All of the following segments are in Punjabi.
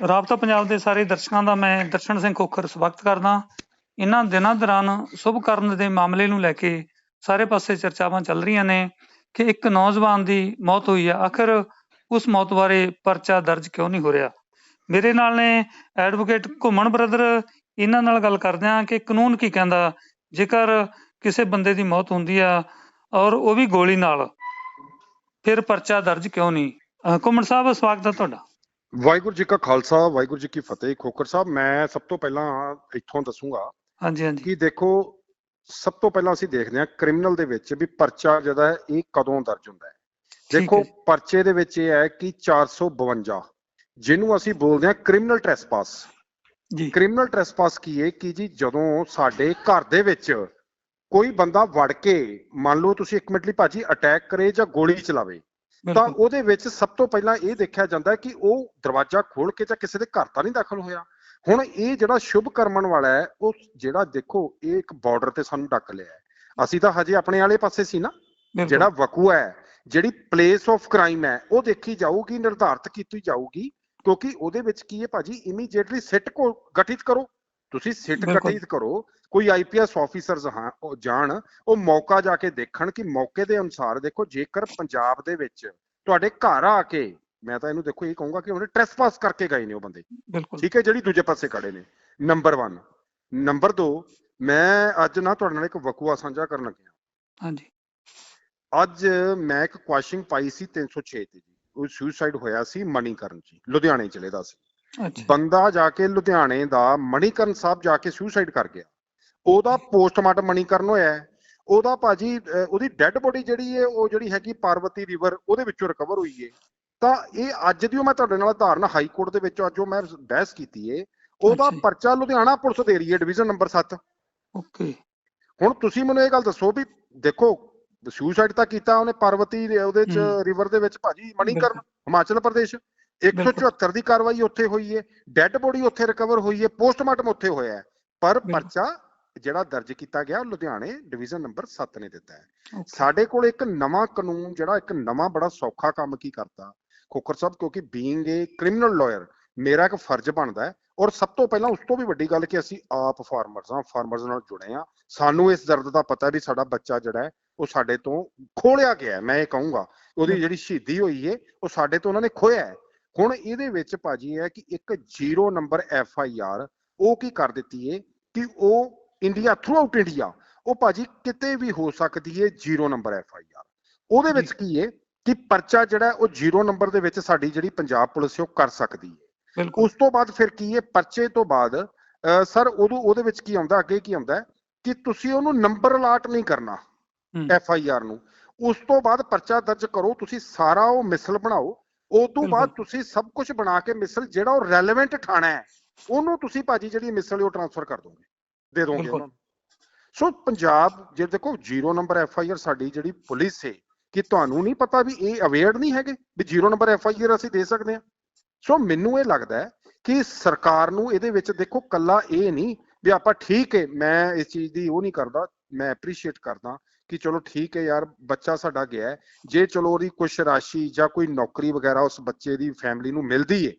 ਰਾਬਤਾ ਪੰਜਾਬ ਦੇ ਸਾਰੇ ਦਰਸ਼ਕਾਂ ਦਾ ਮੈਂ ਦਰਸ਼ਨ ਸਿੰਘ ਖੋਖਰ ਸਵਾਗਤ ਕਰਦਾ। ਇਹਨਾਂ ਦਿਨਾਂ ਦੌਰਾਨ ਸ਼ੁਭ ਕਰਨ ਦੇ ਮਾਮਲੇ ਨੂੰ ਲੈ ਕੇ ਸਾਰੇ ਪਾਸੇ ਚਰਚਾਵਾਂ ਚੱਲ ਰਹੀਆਂ ਨੇ ਕਿ ਇੱਕ ਨੌਜਵਾਨ ਦੀ ਮੌਤ ਹੋਈ ਹੈ ਆਖਰ ਉਸ ਮੌਤ ਬਾਰੇ ਪਰਚਾ ਦਰਜ ਕਿਉਂ ਨਹੀਂ ਹੋ ਰਿਹਾ? ਮੇਰੇ ਨਾਲ ਨੇ ਐਡਵੋਕੇਟ ਘੁੰਮਣ ਬ੍ਰਦਰ ਇਹਨਾਂ ਨਾਲ ਗੱਲ ਕਰਦੇ ਹਾਂ ਕਿ ਕਾਨੂੰਨ ਕੀ ਕਹਿੰਦਾ, ਜੇਕਰ ਕਿਸੇ ਬੰਦੇ ਦੀ ਮੌਤ ਹੁੰਦੀ ਆ ਔਰ ਉਹ ਵੀ ਗੋਲੀ ਨਾਲ, ਫਿਰ ਪਰਚਾ ਦਰਜ ਕਿਉਂ ਨਹੀਂ? ਘੁੰਮਣ ਸਾਹਿਬ, ਸਵਾਗਤ ਹੈ ਤੁਹਾਡਾ। ਵਾਹਿਗੁਰੂ ਜੀ ਕਾ ਖਾਲਸਾ ਵਾਹਿਗੁਰੂ ਜੀ ਕੀ ਫਤਿਹ। ਖੋਖਰ ਸਾਹਿਬ ਮੈਂ ਸਭ ਤੋਂ ਪਹਿਲਾਂ ਇੱਥੋਂ ਦੱਸੂਗਾ ਹਾਂਜੀ ਹਾਂਜੀ। ਕਿ ਦੇਖੋ ਸਭ ਤੋਂ ਪਹਿਲਾਂ ਅਸੀਂ ਦੇਖਦੇ ਹਾਂ ਕ੍ਰਿਮੀਨਲ ਦੇ ਵਿੱਚ ਵੀ ਪਰਚਾ ਜਿਹੜਾ ਹੈ ਇਹ ਕਦੋਂ ਦਰਜ ਹੁੰਦਾ ਹੈ। ਦੇਖੋ। ਪਰਚੇ ਦੇ ਵਿੱਚ ਇਹ ਹੈ ਕਿ 452 ਜਿਹਨੂੰ ਅਸੀਂ ਬੋਲਦੇ ਹਾਂ ਕ੍ਰਿਮੀਨਲ ਟ੍ਰੈਸਪਾਸ। ਜੀ। ਕ੍ਰਿਮੀਨਲ ਟ੍ਰੈਸਪਾਸ ਕੀ ਹੈ ਕਿ ਜੀ ਜਦੋਂ ਸਾਡੇ ਘਰ ਦੇ ਵਿੱਚ ਕੋਈ ਬੰਦਾ ਵੜ ਕੇ ਮੰਨ ਲਓ ਤੁਸੀਂ ਇੱਕ ਮਿੰਟ ਲਈ ਭਾਜੀ ਅਟੈਕ ਕਰੇ ਜਾਂ ਗੋਲੀ ਚਲਾਵੇ ਤਾਂ ਉਹਦੇ ਵਿੱਚ ਸਭ ਤੋਂ ਪਹਿਲਾਂ ਇਹ ਦੇਖਿਆ ਜਾਂਦਾ ਕਿ ਉਹ ਦਰਵਾਜ਼ਾ ਖੋਲ ਕੇ ਜਾਂ ਕਿਸੇ ਦੇ ਘਰ ਤਾਂ ਨਹੀਂ ਦਾਖਲ ਹੋਇਆ। ਹੁਣ ਇਹ ਜਿਹੜਾ ਸ਼ੁਭ ਕਰਮਨ ਵਾਲਾ ਹੈ ਉਹ ਜਿਹੜਾ ਦੇਖੋ ਇਹ ਇੱਕ ਬਾਰਡਰ ਤੇ ਸਾਨੂੰ ਡੱਕ ਲਿਆ ਹੈ। ਅਸੀਂ ਤਾਂ ਹਜੇ ਆਪਣੇ ਵਾਲੇ ਪਾਸੇ ਸੀ ਨਾ। ਜਿਹੜਾ ਵਕੂਆ ਹੈ ਜਿਹੜੀ ਪਲੇਸ ਆਫ ਕ੍ਰਾਈਮ ਹੈ ਉਹ ਦੇਖੀ ਜਾਊਗੀ ਨਿਰਧਾਰਤ ਕੀਤੀ ਜਾਊਗੀ ਕਿਉਂਕਿ ਉਹਦੇ ਵਿੱਚ ਕੀ ਹੈ ਭਾਜੀ? ਇਮੀਡੀਏਟਲੀ ਸਿੱਟ ਕੋ ਗਠਿਤ ਕਰੋ। ਤੁਸੀਂ ਸਿੱਟ। ਗਠਿਤ ਕਰੋ। ਕੋਈ ਆਈਪੀਐਸ ਆਫੀਸਰਸ ਹਾਂ ਉਹ ਜਾਣ ਉਹ ਮੌਕਾ ਜਾ ਕੇ ਦੇਖਣ ਕਿ ਮੌਕੇ ਦੇ ਅਨੁਸਾਰ ਦੇਖੋ ਜੇਕਰ ਪੰਜਾਬ ਦੇ ਵਿੱਚ ਤੁਹਾਡੇ ਘਰ ਆ ਕੇ ਮੈਂ ਤਾਂ ਇਹਨੂੰ ਦੇਖੋ ਇਹ ਕਹੂੰਗਾ ਕਿ ਉਹਨੇ ਟ੍ਰੈਸਪਾਸ ਕਰਕੇ ਗਏ ਨੇ ਉਹ ਬੰਦੇ। ਬਿਲਕੁਲ। ਠੀਕ ਹੈ ਜਿਹੜੀ ਦੂਜੇ ਪਾਸੇ ਖੜੇ ਨੇ। ਨੰਬਰ 1 ਨੰਬਰ 2 ਮੈਂ ਅੱਜ ਨਾ ਤੁਹਾਡੇ ਨਾਲ ਇੱਕ ਵਕੂਆ ਸਾਂਝਾ ਕਰਨ ਲੱਗਿਆ। ਹਾਂਜੀ। ਅੱਜ ਮੈਂ ਇੱਕ ਕੁਐਸਚਨ ਪਾਈ ਸੀ 306 ਤੇ ਜੀ। ਉਹ ਸੁਸਾਈਡ ਹੋਇਆ ਸੀ ਮਣੀਕਰਨ ਜੀ ਲੁਧਿਆਣੇ ਜ਼ਿਲ੍ਹੇ ਦਾ ਸੀ। ਅੱਛਾ। ਬੰਦਾ ਜਾ ਕੇ ਲੁਧਿਆਣੇ ਦਾ ਮਣੀਕਰਨ ਸਾਹਿਬ ਜਾ ਕੇ ਸੁਸਾਈਡ ਕਰ ਗਿਆ। ਉਹਦਾ ਪੋਸਟਮਾਰਟਮ ਮਣੀਕਰਨ ਹੋਇਆ ਹੈ। ਉਹਦਾ ਭਾਜੀ ਉਹਦੀ ਡੈੱਡ ਬੋਡੀ ਜਿਹੜੀ ਹੈ ਉਹ ਜਿਹੜੀ ਹੈਗੀ ਪਾਰਵਤੀ ਰਿਵਰ ਉਹਦੇ ਵਿੱਚੋਂ ਰਿਕਵਰ ਹੋਈ ਹੈ ਤਾਂ ਇਹ ਅੱਜ ਦੀ ਉਹ ਮੈਂ ਤੁਹਾਡੇ ਨਾਲ ਧਾਰਨ ਹਾਈ ਕੋਰਟ ਦੇ ਵਿੱਚ ਅੱਜ ਉਹ ਮੈਂ ਬਹਿਸ ਕੀਤੀ ਹੈ ਉਹਦਾ। ਪਰਚਾ ਲੁਧਿਆਣਾ ਪੁਲਿਸ ਦੇ ਰਹੀ ਹੈ ਡਿਵੀਜ਼ਨ ਨੰਬਰ 7 ਓਕੇ ਹੁਣ ਤੁਸੀਂ ਮੈਨੂੰ ਇਹ ਗੱਲ ਦੱਸੋ ਵੀ ਦੇਖੋ ਸੁਸਾਈਡ ਤਾਂ ਕੀਤਾ ਉਹਨੇ ਪਾਰਵਤੀ ਉਹਦੇ ਚ। ਰਿਵਰ ਦੇ ਵਿੱਚ ਭਾਜੀ ਮਣੀਕਰਨ। ਹਿਮਾਚਲ ਪ੍ਰਦੇਸ਼ 174 ਦੀ ਕਾਰਵਾਈ ਉੱਥੇ ਹੋਈ ਹੈ ਡੈੱਡ ਬੋਡੀ ਉੱਥੇ ਰਿਕਵਰ ਹੋਈ ਹੈ ਪੋਸਟਮਾਰਟਮ ਉੱਥੇ ਹੋਇਆ ਪਰ। ਪਰਚਾ ਜਿਹੜਾ ਦਰਜ ਕੀਤਾ ਗਿਆ ਉਹ ਲੁਧਿਆਣੇ ਡਿਵੀਜ਼ਨ ਨੰਬਰ 7 ਨੇ ਦਿੱਤਾ ਹੈ। ਸਾਡੇ ਕੋਲ ਇੱਕ ਨਵਾਂ ਕਾਨੂੰਨ ਜਿਹੜਾ ਇੱਕ ਨਵਾਂ ਬੜਾ ਸੌਖਾ ਕੰਮ ਕੀ ਕਰਤਾ? ਖੋਖਰ ਸਾਹਿਬ ਕਿਉਂਕਿ ਬੀਇੰਗ ਏ ਕ੍ਰਿਮੀਨਲ ਲਾਇਰ ਮੇਰਾ ਇੱਕ ਫਰਜ਼ ਬਣਦਾ ਹੈ ਔਰ ਸਭ ਤੋਂ ਪਹਿਲਾਂ ਉਸ ਤੋਂ ਵੀ ਵੱਡੀ ਗੱਲ ਕਿ ਅਸੀਂ ਆਪ ਫਾਰਮਰਸ ਹਾਂ ਫਾਰਮਰਸ ਨਾਲ ਜੁੜੇ ਹਾਂ। ਸਾਨੂੰ ਇਸ ਦਰਦ ਦਾ ਪਤਾ ਵੀ ਸਾਡਾ ਬੱਚਾ ਜਿਹੜਾ ਹੈ ਉਹ ਸਾਡੇ ਤੋਂ ਖੋਲਿਆ ਗਿਆ ਮੈਂ ਇਹ ਕਹੂੰਗਾ। ਉਹਦੀ ਜਿਹੜੀ ਸ਼ਹੀਦੀ ਹੋਈ ਏ ਉਹ ਸਾਡੇ ਤੋਂ ਉਹਨਾਂ ਨੇ ਖੋਇਆ ਹੈ। ਹੁਣ ਇਹਦੇ ਵਿੱਚ ਭਾਜੀ ਹੈ ਕਿ ਇੱਕ zero number F I R ਉਹ ਕੀ ਕਰ ਦਿੱਤੀ ਏ ਕਿ ਉਹ ਇੰਡੀਆ ਥਰੂ ਆਊਟ ਇੰਡੀਆ ਉਹ ਭਾਜੀ ਕਿਤੇ ਵੀ ਹੋ ਸਕਦੀ ਏ zero number F I R ਉਹਦੇ ਵਿੱਚ ਕੀ ਏ ਕਿ ਪਰਚਾ ਜਿਹੜਾ ਹੈ ਉਹ ਜ਼ੀਰੋ ਨੰਬਰ ਦੇ ਵਿੱਚ ਸਾਡੀ ਜਿਹੜੀ ਪੰਜਾਬ ਪੁਲਿਸ ਹੈ ਉਹ ਕਰ ਸਕਦੀ ਹੈ ਉਸ ਤੋਂ ਬਾਅਦ ਫਿਰ ਕੀ ਹੈ ਪਰਚੇ ਤੋਂ ਬਾਅਦ ਸਰ ਉਦੋਂ ਉਹਦੇ ਵਿੱਚ ਕੀ ਆਉਂਦਾ ਅੱਗੇ ਕੀ ਆਉਂਦਾ ਹੈ ਕਿ ਤੁਸੀਂ ਉਹਨੂੰ ਨੰਬਰ ਅਲਾਟ ਨਹੀਂ ਕਰਨਾ ਐਫ ਆਈ ਆਰ ਨੂੰ। ਉਸ ਤੋਂ ਬਾਅਦ ਪਰਚਾ ਦਰਜ ਕਰੋ ਤੁਸੀਂ ਸਾਰਾ ਉਹ ਮਿਸਲ ਬਣਾਓ। ਉਸ ਤੋਂ ਬਾਅਦ। ਤੁਸੀਂ ਸਭ ਕੁਝ ਬਣਾ ਕੇ ਮਿਸਲ ਜਿਹੜਾ ਉਹ ਰੈਲੇਵੈਂਟ ਠਾਣਾ ਹੈ ਉਹਨੂੰ ਤੁਸੀਂ ਭਾਜੀ ਜਿਹੜੀ ਮਿਸਲ ਹੈ ਉਹ ਟ੍ਰਾਂਸਫਰ ਕਰ ਦੋਗੇ। ਦੇ ਦੋਗੇ। ਉਹਨਾਂ ਨੂੰ। ਸੋ ਪੰਜਾਬ ਜੇ ਦੇਖੋ zero number F I R ਸਾਡੀ ਜਿਹੜੀ ਪੁਲਿਸ ਹੈ ਕਿ ਤੁਹਾਨੂੰ ਨਹੀਂ ਪਤਾ ਵੀ ਇਹ ਅਵੇਅਰ ਨਹੀਂ ਹੈਗੇ ਵੀ zero number F I R ਅਸੀਂ ਦੇ ਸਕਦੇ ਹਾਂ। ਸੋ ਮੈਨੂੰ ਇਹ ਲੱਗਦਾ ਹੈ ਕਿ ਸਰਕਾਰ ਨੂੰ ਇਹਦੇ ਵਿੱਚ ਦੇਖੋ ਕੱਲਾ ਇਹ ਨਹੀਂ ਵੀ ਆਪਾਂ ਠੀਕ ਹੈ ਮੈਂ ਇਸ ਚੀਜ਼ ਦੀ ਉਹ ਨਹੀਂ ਕਰਦਾ ਮੈਂ ਐਪਰੀਸ਼ੀਏਟ ਕਰਦਾ ਕਿ ਚਲੋ ਠੀਕ ਹੈ ਯਾਰ ਬੱਚਾ ਸਾਡਾ ਗਿਆ ਜੇ ਚਲੋ ਉਹਦੀ ਕੁਝ ਰਾਸ਼ੀ ਜਾਂ ਕੋਈ ਨੌਕਰੀ ਵਗੈਰਾ ਉਸ ਬੱਚੇ ਦੀ ਫੈਮਿਲੀ ਨੂੰ ਮਿਲਦੀ ਹੈ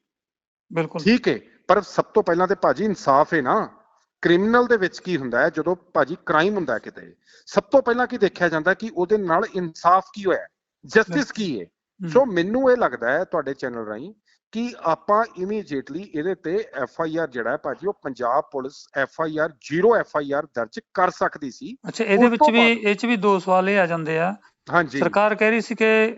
ਬਿਲਕੁਲ। ਠੀਕ ਹੈ ਪਰ ਸਭ ਤੋਂ ਪਹਿਲਾਂ ਤੇ ਭਾਜੀ ਇਨਸਾਫ ਹੈ ਨਾ। ਕ੍ਰਿਮੀਨਲ ਦੇ ਵਿੱਚ ਕੀ ਹੁੰਦਾ ਹੈ ਜਦੋਂ ਭਾਜੀ ਕ੍ਰਾਈਮ ਹੁੰਦਾ ਕਿਤੇ ਸਭ ਤੋਂ ਪਹਿਲਾਂ ਕੀ ਦੇਖਿਆ ਜਾਂਦਾ ਕਿ ਉਹਦੇ ਨਾਲ ਇਨਸਾਫ ਕੀ ਹੋਇਆ ਜਸਟਿਸ ਕੀ ਹੈ? ਸੋ ਮੈਨੂੰ ਇਹ ਲੱਗਦਾ ਹੈ ਤੁਹਾਡੇ ਚੈਨਲ ਰਾਹੀਂ ਕਿ ਆਪਾਂ ਇਮੀਡੀਏਟਲੀ ਇਹਦੇ ਤੇ ਐਫ ਆਈ ਆਰ ਜਿਹੜਾ ਹੈ ਭਾਜੀ ਉਹ Punjab police F I R zero F I R ਦਰਜ ਕਰ ਸਕਦੀ ਸੀ। ਅੱਛਾ ਇਹਦੇ ਵਿੱਚ ਵੀ ਇਹ ਚ ਵੀ ਦੋ ਸਵਾਲ ਇਹ ਆ ਜਾਂਦੇ ਆ ਹਾਂਜੀ। ਸਰਕਾਰ ਕਹਿ ਰਹੀ ਸੀ ਕਿ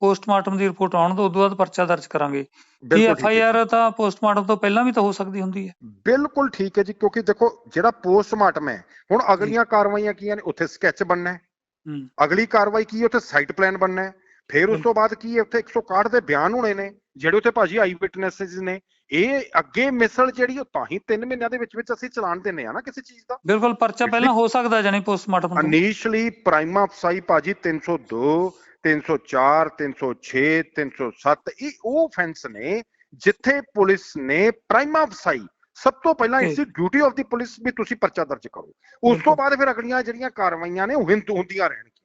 ਪੋਸਟਮਾਰਟਮ ਦੀ ਰਿਪੋਰਟ ਆਉਣ ਤੋਂ ਉਦੋਂ ਬਾਅਦ ਪਰਚਾ ਦਰਜ ਕਰਾਂਗੇ। ਬਿਲਕੁਲ ਐਫ ਆਈ ਆਰ ਤਾਂ ਪੋਸਟਮਾਰਟਮ ਤੋਂ ਪਹਿਲਾਂ ਵੀ ਤਾਂ ਹੋ ਸਕਦੀ ਹੁੰਦੀ ਹੈ। ਬਿਲਕੁਲ ਠੀਕ ਹੈ ਜੀ ਕਿਉਂਕਿ ਦੇਖੋ ਜਿਹੜਾ ਪੋਸਟਮਾਰਟਮ ਹੈ ਹੁਣ ਅਗਲੀਆਂ ਕਾਰਵਾਈਆਂ ਕੀਆਂ ਨੇ ਉੱਥੇ ਸਕੈਚ ਬਣਨਾ ਹੈ। ਅਗਲੀ ਕਾਰਵਾਈ ਕੀ ਹੈ ਉੱਥੇ ਸਾਈਟ ਪਲਾਨ ਬਣਨਾ ਹੈ। ਫਿਰ ਉਸ ਤੋਂ ਬਾਅਦ ਕੀ ਹੈ ਉੱਥੇ 161 ਦੇ ਬਿਆਨ ਹੋਣੇ ਨੇ ਜਿਹੜੇ ਉੱਥੇ ਭਾਜੀ ਆਈ ਵਿਟਨੈਸਸ ਨੇ। ਇਹ ਅੱਗੇ ਮਿਸਲ ਜਿਹੜੀ ਉਹ ਤਾਂ ਹੀ 3 ਮਹੀਨਿਆਂ ਦੇ ਵਿੱਚ ਵਿੱਚ ਅਸੀਂ ਚਲਾਨ ਦਿੰਨੇ ਆ ਨਾ ਕਿਸੇ ਚੀਜ਼ ਦਾ ਬਿਲਕੁਲ ਪਰਚਾ ਪਹਿਲਾਂ ਹੋ ਸਕਦਾ ਜਾਨੀ ਪੋਸਟਮਾਰਟਮ ਇਨੀਸ਼ੀਅਲੀ ਪ੍ਰਾਈਮਾ ਅਫਸਾਈ ਭਾਜੀ 302 304 306 307 ਇਹ ਉਹ ਫੈਂਸ ਨੇ ਜਿੱਥੇ ਪੁਲਿਸ ਨੇ ਪ੍ਰਾਈਮਾ ਅਫਸਾਈ ਸਭ ਤੋਂ ਪਹਿਲਾਂ. ਇਸ ਡਿਊਟੀ ਆਫ ਦੀ ਪੁਲਿਸ ਵੀ ਤੁਸੀਂ ਪਰਚਾ ਦਰਜ ਕਰੋ ਉਸ। ਤੋਂ ਬਾਅਦ ਫਿਰ ਅਗਲੀਆਂ ਜਿਹੜੀਆਂ ਕਾਰਵਾਈਆਂ ਨੇ ਉਹ ਹਿੰਦ ਹੁੰਦੀਆਂ ਰਹਿਣਗੀਆਂ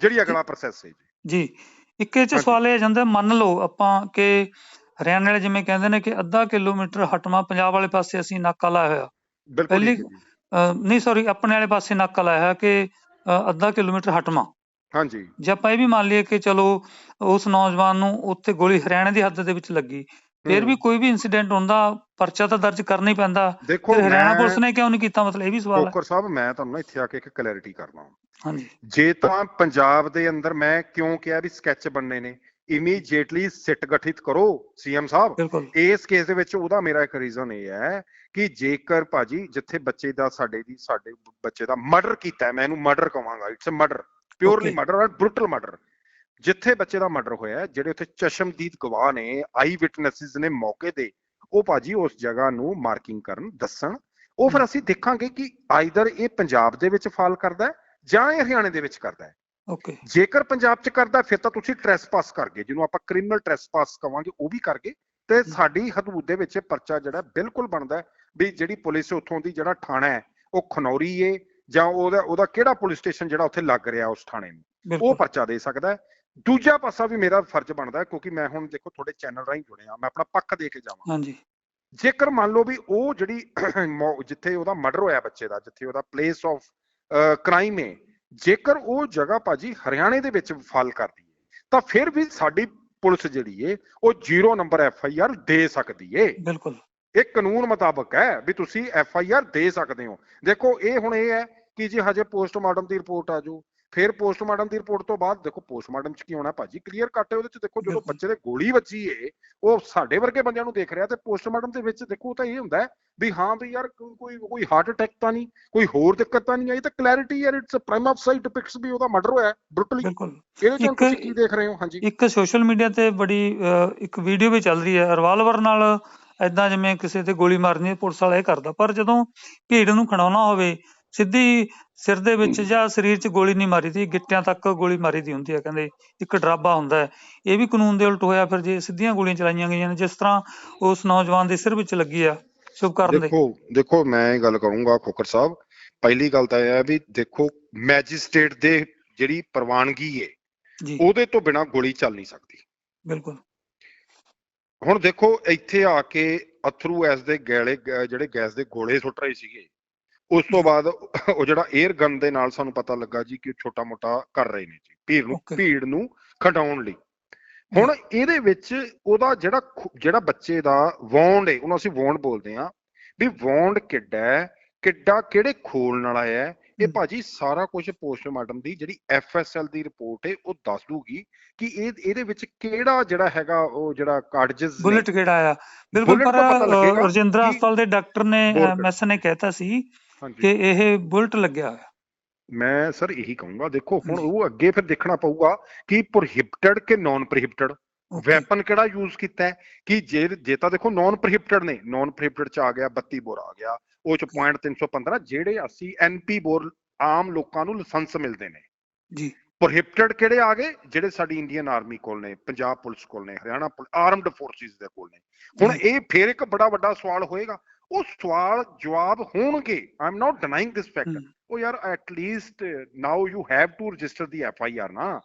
ਜਿਹੜੀ ਅਗਲਾ ਪ੍ਰੋਸੈਸ ਹੈ ਜੀ ਜੀ ਇੱਕ ਇਹ ਚ। ਸਵਾਲ ਇਹ ਜਾਂਦਾ ਮੰਨ ਲਓ ਆਪਾਂ ਕਿ ਹਰਿਆਣੇ ਵਾਲੇ ਜਿਵੇਂ ਕਹਿੰਦੇ ਨੇ ਕਿ ਅੱਧਾ ਕਿਲੋਮੀਟਰ ਹਟਵਾ ਪੰਜਾਬ ਵਾਲੇ ਪਾਸੇ ਅਸੀਂ ਨਾਕਾ ਲਾਇਆ ਹੋਇਆ। ਪਹਿਲੀ- ਨਹੀਂ ਸੌਰੀ ਆਪਣੇ ਵਾਲੇ ਪਾਸੇ ਨਾਕਾ ਲਾਇਆ ਹੋਇਆ ਕਿ ਅੱਧਾ ਕਿਲੋਮੀਟਰ ਹਟਵਾ। ਹਾਂਜੀ। ਜੇ ਆਪਾਂ ਇਹ ਵੀ ਮੰਨ ਲਈਏ ਕਿ ਚਲੋ ਉਸ ਨੌਜਵਾਨ ਨੂੰ ਉੱਥੇ ਗੋਲੀ ਹਰਿਆਣੇ ਦੀ ਹੱਦ ਦੇ ਵਿੱਚ ਲੱਗੀ ਫਿਰ ਵੀ। ਕੋਈ ਵੀ ਇਨਸੀਡੈਂਟ ਹੁੰਦਾ ਪਰਚਾ ਤਾਂ ਦਰਜ ਕਰਨਾ ਹੀ ਪੈਂਦਾ। ਦੇਖੋ ਹਰਿਆਣਾ ਪੁਲਿਸ ਨੇ ਕਿਉਂ ਨਹੀਂ ਕੀਤਾ? ਮਤਲਬ ਇਹ ਵੀ ਸਵਾਲ ਹੈ। ਕੋਕਰ ਸਾਹਿਬ ਮੈਂ ਤੁਹਾਨੂੰ ਨਾ ਇੱਥੇ ਆ ਕੇ ਇੱਕ ਕਲੈਰਿਟੀ ਕਰਨਾ ਹਾਂਜੀ। ਜੇ ਤਾਂ ਪੰਜਾਬ ਦੇ ਅੰਦਰ ਮੈਂ ਕਿਉਂ ਕਿਹਾ ਵੀ ਸਕੈਚ ਬਣਨੇ ਨੇ? ਇਮੀਡੀਏਟਲੀ ਸਿੱਟ ਗਠਿਤ ਕਰੋ ਸੀਐਮ ਸਾਹਿਬ ਇਸ ਕੇਸ ਦੇ ਵਿੱਚ ਉਹਦਾ ਮੇਰਾ ਇੱਕ ਰੀਜ਼ਨ ਇਹ ਹੈ ਕਿ ਜੇਕਰ ਭਾਜੀ ਜਿੱਥੇ ਬੱਚੇ ਦਾ ਸਾਡੇ ਦੀ ਸਾਡੇ ਬੱਚੇ ਦਾ ਮਰਡਰ ਕੀਤਾ ਮੈਂ ਇਹਨੂੰ ਮਰਡਰ ਕਹਾਂਗਾ it's a murder purely. Murder and brutal murder ਜਿੱਥੇ ਬੱਚੇ ਦਾ ਮਰਡਰ ਹੋਇਆ ਜਿਹੜੇ ਉੱਥੇ ਚਸ਼ਮਦੀਦ ਗਵਾਹ ਨੇ ਆਈ ਵਿਟਨੈਸਿਸ ਨੇ ਮੌਕੇ ਤੇ ਉਹ ਭਾਜੀ ਉਸ ਜਗ੍ਹਾ ਨੂੰ ਮਾਰਕਿੰਗ ਕਰਨ ਦੱਸਣ ਉਹ ਫਿਰ ਅਸੀਂ ਦੇਖਾਂਗੇ ਕਿ ਆਈਦਰ ਇਹ ਪੰਜਾਬ ਦੇ ਵਿੱਚ ਫਾਲ ਕਰਦਾ ਹੈ ਜਾਂ ਇਹ ਹਰਿਆਣੇ ਦੇ ਵਿੱਚ ਕਰਦਾ ਹੈ ਓਕੇ ਜੇਕਰ ਪੰਜਾਬ 'ਚ ਕਰਦਾ ਫਿਰ ਤਾਂ ਤੁਸੀਂ ਟ੍ਰੈਸਪਾਸ ਕਰ ਗਏ ਜਿਹਨੂੰ ਆਪਾਂ ਕ੍ਰਿਮੀਨਲ ਟ੍ਰੈਸਪਾਸ ਕਵਾਂਗੇ ਉਹ ਵੀ ਕਰ ਗਏ ਤੇ ਸਾਡੀ ਹਦੂਦ ਦੇ ਵਿੱਚ ਪਰਚਾ ਜਿਹੜਾ ਬਿਲਕੁਲ ਬਣਦਾ ਵੀ ਜਿਹੜੀ ਪੁਲਿਸ ਉੱਥੋਂ ਦੀ ਜਿਹੜਾ ਥਾਣਾ ਹੈ ਉਹ ਖਨੌਰੀ ਏ ਜਾਂ ਉਹਦਾ ਉਹਦਾ ਕਿਹੜਾ ਪੁਲਿਸ ਸਟੇਸ਼ਨ ਜਿਹੜਾ ਉੱਥੇ ਲੱਗ ਰਿਹਾ ਉਸ ਥਾਣੇ ਨੂੰ ਉਹ ਪਰਚਾ ਦੇ ਸਕਦਾ ਹੈ। ਦੂਜਾ ਪਾਸਾ ਵੀ ਮੇਰਾ ਫਰਜ਼ ਬਣਦਾ ਹੈ ਕਿਉਂਕਿ ਮੈਂ ਹੁਣ ਦੇਖੋ ਤੁਹਾਡੇ ਚੈਨਲ ਰਾਹੀਂ ਜੁੜਿਆ ਮੈਂ ਆਪਣਾ ਪੱਖ ਦੇ ਕੇ ਜਾਵਾਂ। ਹਾਂਜੀ। ਜੇਕਰ ਮੰਨ ਲਓ ਵੀ ਉਹ ਜਿਹੜੀ ਜਿੱਥੇ ਉਹਦਾ ਮਰਡਰ ਹੋਇਆ ਬੱਚੇ ਦਾ ਜਿੱਥੇ ਉਹਦਾ ਪਲੇਸ ਆਫ ਕ੍ਰਾਈਮ ਹੈ ਜੇਕਰ ਉਹ ਜਗ੍ਹਾ ਭਾਜੀ ਹਰਿਆਣੇ ਦੇ ਵਿੱਚ ਫਾਲ ਕਰਦੀ ਹੈ ਤਾਂ ਫਿਰ ਵੀ ਸਾਡੀ ਪੁਲਿਸ ਜਿਹੜੀ ਏ ਉਹ zero number F I R ਦੇ ਸਕਦੀ ਏ। ਬਿਲਕੁਲ। ਇਹ ਕਾਨੂੰਨ ਮੁਤਾਬਕ ਹੈ ਵੀ ਤੁਸੀਂ ਐਫ ਆਈ ਆਰ ਦੇ ਸਕਦੇ ਹੋ। ਦੇਖੋ ਇਹ ਹੁਣ ਇਹ ਹੈ ਕਿ ਜੇ ਹਜੇ ਪੋਸਟਮਾਰਟਮ ਦੀ ਰਿਪੋਰਟ ਆ ਜਾਊ ਫਿਰ ਪੋਸਟਮਾਰਟਮ ਦੀ ਰਿਪੋਰਟ ਤੋਂ ਬਾਅਦ ਦੇਖੋ ਪੋਸਟਮਾਰਟਮ ਚ ਕੀ ਹੋਣਾ ਭਾਜੀ? ਕਲੀਅਰ ਕੱਟ ਹੈ ਉਹਦੇ ਚ ਦੇਖੋ ਜਦੋਂ। ਬੱਚੇ ਦੇ ਗੋਲੀ ਵੱਜੀ ਏ ਉਹ ਸਾਡੇ ਵਰਗੇ ਬੰਦਿਆਂ ਨੂੰ ਦੇਖ ਰਿਹਾ ਤੇ ਪੋਸਟਮਾਰਟਮ ਦੇ ਵਿੱਚ ਦੇਖੋ ਤਾਂ ਇਹ ਹੁੰਦਾ ਹੈ ਵੀ ਹਾਂ ਵੀ ਯਾਰ ਕੋਈ ਕੋਈ ਹਾਰਟ ਅਟੈਕ ਤਾਂ ਨਹੀਂ ਕੋਈ ਹੋਰ ਦਿੱਕਤ ਤਾਂ ਨਹੀਂ ਆਈ ਤਾਂ ਕਲੈਰਿਟੀ ਯਾਰ it's prime of sight depicts ਵੀ ਉਹਦਾ ਮਰਡਰ ਹੋਇਆ ਬ੍ਰੂਟਲੀ ਇਹਦੇ ਚ ਤੁਸੀਂ ਕੀ ਦੇਖ ਰਹੇ ਹੋ? ਹਾਂਜੀ। ਇੱਕ ਸੋਸ਼ਲ ਮੀਡੀਆ ਤੇ ਬੜੀ ਇੱਕ ਵੀਡੀਓ ਵੀ ਚੱਲ ਰਹੀ ਹੈ। ਰਿਵਾਲਵਰ ਨਾਲ ਐਦਾਂ ਜਿਵੇਂ ਕਿਸੇ ਤੇ ਗੋਲੀ ਮਾਰਨੀ ਹੈ, ਪੁਲਿਸ ਵਾਲਾ ਇਹ ਕਰਦਾ। ਪਰ ਜਦੋਂ ਭੀੜ ਨੂੰ ਖੜਾਉਣਾ ਹੋਵੇ ਸਿੱਧੀ ਸਿਰ ਦੇ ਵਿੱਚ ਜਾਂ ਸਰੀਰ 'ਚ ਗੋਲੀ ਨਹੀਂ ਮਾਰੀ ਦੀ ਗਿੱਟਿਆਂ ਤੱਕ ਗੋਲੀ ਮਾਰੀ ਦੀ ਹੁੰਦੀ ਹੈ ਕਹਿੰਦੇ ਇੱਕ ਡਰਾਬਾ ਹੁੰਦਾ ਹੈ। ਇਹ ਵੀ ਕਾਨੂੰਨ ਦੇ ਉਲਟ ਹੋਇਆ ਫਿਰ ਜੇ ਸਿੱਧੀਆਂ ਗੋਲੀਆਂ ਚਲਾਈਆਂ ਗਈਆਂ ਨੇ ਜਿਸ ਤਰ੍ਹਾਂ ਉਸ ਨੌਜਵਾਨ ਦੇ ਸਿਰ ਵਿੱਚ ਲੱਗੀ ਆ ਸ਼ੁਭਕਰਨ ਦੇ। ਦੇਖੋ ਦੇਖੋ ਮੈਂ ਇਹ ਗੱਲ ਕਰੂੰਗਾ ਖੋਖਰ ਸਾਹਿਬ ਪਹਿਲੀ ਗੱਲ ਤਾਂ ਇਹ ਹੈ ਵੀ ਦੇਖੋ ਮੈਜਿਸਟ੍ਰੇਟ ਦੇ ਜਿਹੜੀ ਪ੍ਰਵਾਨਗੀ ਹੈ ਜੀ। ਉਹਦੇ ਤੋਂ ਬਿਨਾ ਗੋਲੀ ਚੱਲ ਨਹੀਂ ਸਕਦੀ। ਬਿਲਕੁਲ। ਹੁਣ ਦੇਖੋ ਇੱਥੇ ਆ ਕੇ ਅਥਰੂ ਐਸ ਦੇ ਗੈਲੇ ਜਿਹੜੇ ਗੈਸ ਦੇ ਗੋਲੇ ਸੁੱਟ ਰਹੇ ਸੀਗੇ ਉਸ ਤੋਂ ਬਾਅਦ ਉਹ ਜਿਹੜਾ 에ਅਰ ਗਨ ਦੇ ਨਾਲ ਸਾਨੂੰ ਪਤਾ ਲੱਗਾ ਜੀ ਕਿ ਛੋਟਾ ਮੋਟਾ ਕਰ ਰਹੇ ਨੇ ਜੀ ਭੀੜ ਨੂੰ. ਭੀੜ ਨੂੰ ਖਟਾਉਣ ਲਈ ਹੁਣ ਇਹਦੇ ਵਿੱਚ ਉਹਦਾ ਜਿਹੜਾ ਜਿਹੜਾ ਬੱਚੇ ਦਾ ਵੌਂਡ ਹੈ ਉਹਨੂੰ ਅਸੀਂ ਵੌਂਡ ਬੋਲਦੇ ਆ ਵੀ ਵੌਂਡ ਕਿੱਡਾ ਹੈ ਕਿੱਡਾ ਕਿਹੜੇ ਖੋਲ ਨਾਲ ਆਇਆ ਹੈ ਇਹ। ਭਾਜੀ ਸਾਰਾ ਕੁਝ ਪੋਸਟਮਾਰਟਮ ਦੀ ਜਿਹੜੀ ਐਫਐਸਐਲ ਦੀ ਰਿਪੋਰਟ ਹੈ ਉਹ ਦੱਸ ਦੂਗੀ ਕਿ ਇਹ ਇਹਦੇ ਵਿੱਚ ਕਿਹੜਾ ਜਿਹੜਾ ਹੈਗਾ ਉਹ ਜਿਹੜਾ ਕਾਰਜਸ ਬੁਲਟ ਕਿਹੜਾ ਆ ਬਿਲਕੁਲ ਪਰ ਰਜਿੰਦਰਾ ਹਸਪਤਾਲ ਦੇ ਡਾਕਟਰ ਨੇ। ਐਮਐਸ ਨੇ ਕਹਿਤਾ ਸੀ ਕਿ ਇਹ ਬੁਲਟ ਲੱਗਿਆ ਹੋਇਆ। ਮੈਂ ਸਰ ਇਹੀ ਕਹੂੰਗਾ ਦੇਖੋ ਹੁਣ। ਉਹ ਅੱਗੇ ਫਿਰ ਦੇਖਣਾ ਪਊਗਾ ਕਿ ਪ੍ਰੋਹਿਬਿਟਡ ਕਿ ਨਾਨ ਪ੍ਰੋਹਿਬਿਟਡ ਵੈਪਨ ਕਿਹੜਾ ਯੂਜ਼ ਕੀਤਾ ਹੈ? ਕਿ ਜੇ ਜੇ ਤਾਂ ਦੇਖੋ ਨਾਨ ਪ੍ਰੋਹਿਬਿਟਡ ਨੇ ਨਾਨ ਪ੍ਰੋਹਿਬਿਟਡ ਚ ਆ ਗਿਆ 32 ਬੋਰ ਆ ਗਿਆ ਉਹ ਚ ਪੁਆਇੰਟ 315 ਜਿਹੜੇ ਅਸੀਂ ਐਨਪੀ ਬੋਰ ਆਮ ਲੋਕਾਂ ਨੂੰ ਲਾਇਸੈਂਸ ਮਿਲਦੇ ਨੇ। ਜੀ। ਪ੍ਰੋਹਿਬਿਟਡ ਕਿਹੜੇ ਆ ਗਏ? ਜਿਹੜੇ ਸਾਡੀ ਇੰਡੀਅਨ ਆਰਮੀ ਕੋਲ ਨੇ ਪੰਜਾਬ ਪੁਲਿਸ ਕੋਲ ਨੇ ਹਰਿਆਣਾ ਆਰਮਡ ਫੋਰਸਿਸ ਦੇ ਕੋਲ ਨੇ। ਹੁਣ। ਇਹ ਫੇਰ ਇੱਕ ਬੜਾ ਵੱਡਾ ਸਵਾਲ ਹੋਏਗਾ ਉਹ ਸਵਾਲ ਜਵਾਬ ਹੋਣਗੇ। I am not ਡਿਨਾਈਂਗ this fact ਉਹ ਯਾਰ at least now you have to register the F I R ਨਾ।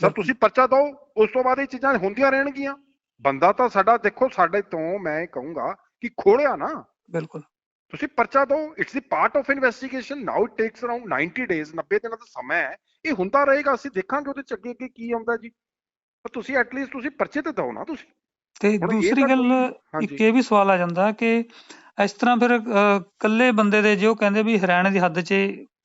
ਸਰ। ਤੁਸੀਂ ਪਰਚਾ ਦਿਓ ਉਸ ਤੋਂ ਬਾਅਦ ਇਹ ਚੀਜ਼ਾਂ ਹੁੰਦੀਆਂ ਰਹਿਣਗੀਆਂ। ਬੰਦਾ ਤਾਂ ਸਾਡਾ ਦੇਖੋ ਸਾਡੇ ਤੋਂ ਮੈਂ ਕਹੂੰਗਾ ਕਿ ਖੋਲਿਆ ਨਾ। ਬਿਲਕੁਲ। ਤੁਸੀਂ ਪਰਚਾ ਦਿਓ it's the part of investigation now it takes around 90 days 90 ਦਿਨਾਂ ਦਾ ਸਮਾਂ ਹੈ। ਇਹ ਹੁੰਦਾ ਰਹੇਗਾ ਅਸੀਂ ਦੇਖਾਂਗੇ ਉਹਦੇ ਚ ਅੱਗੇ ਅੱਗੇ ਕੀ ਆਉਂਦਾ ਜੀ। ਪਰ ਤੁਸੀਂ ਐਟਲੀਸਟ ਤੁਸੀਂ ਪਰਚੇ ਤੇ ਦਿਓ ਨਾ ਤੁਸੀਂ। ਤੇ ਦੂਸਰੀ ਗੱਲ ਇੱਕ ਇਹ ਵੀ ਸਵਾਲ ਆ ਜਾਂਦਾ ਕਿ ਇਸ ਤਰ੍ਹਾਂ ਫਿਰ ਅਹ, ਇਕੱਲੇ ਬੰਦੇ ਦੇ ਜੇ ਉਹ ਕਹਿੰਦੇ ਵੀ ਹਰਿਆਣੇ ਦੀ ਹੱਦ 'ਚ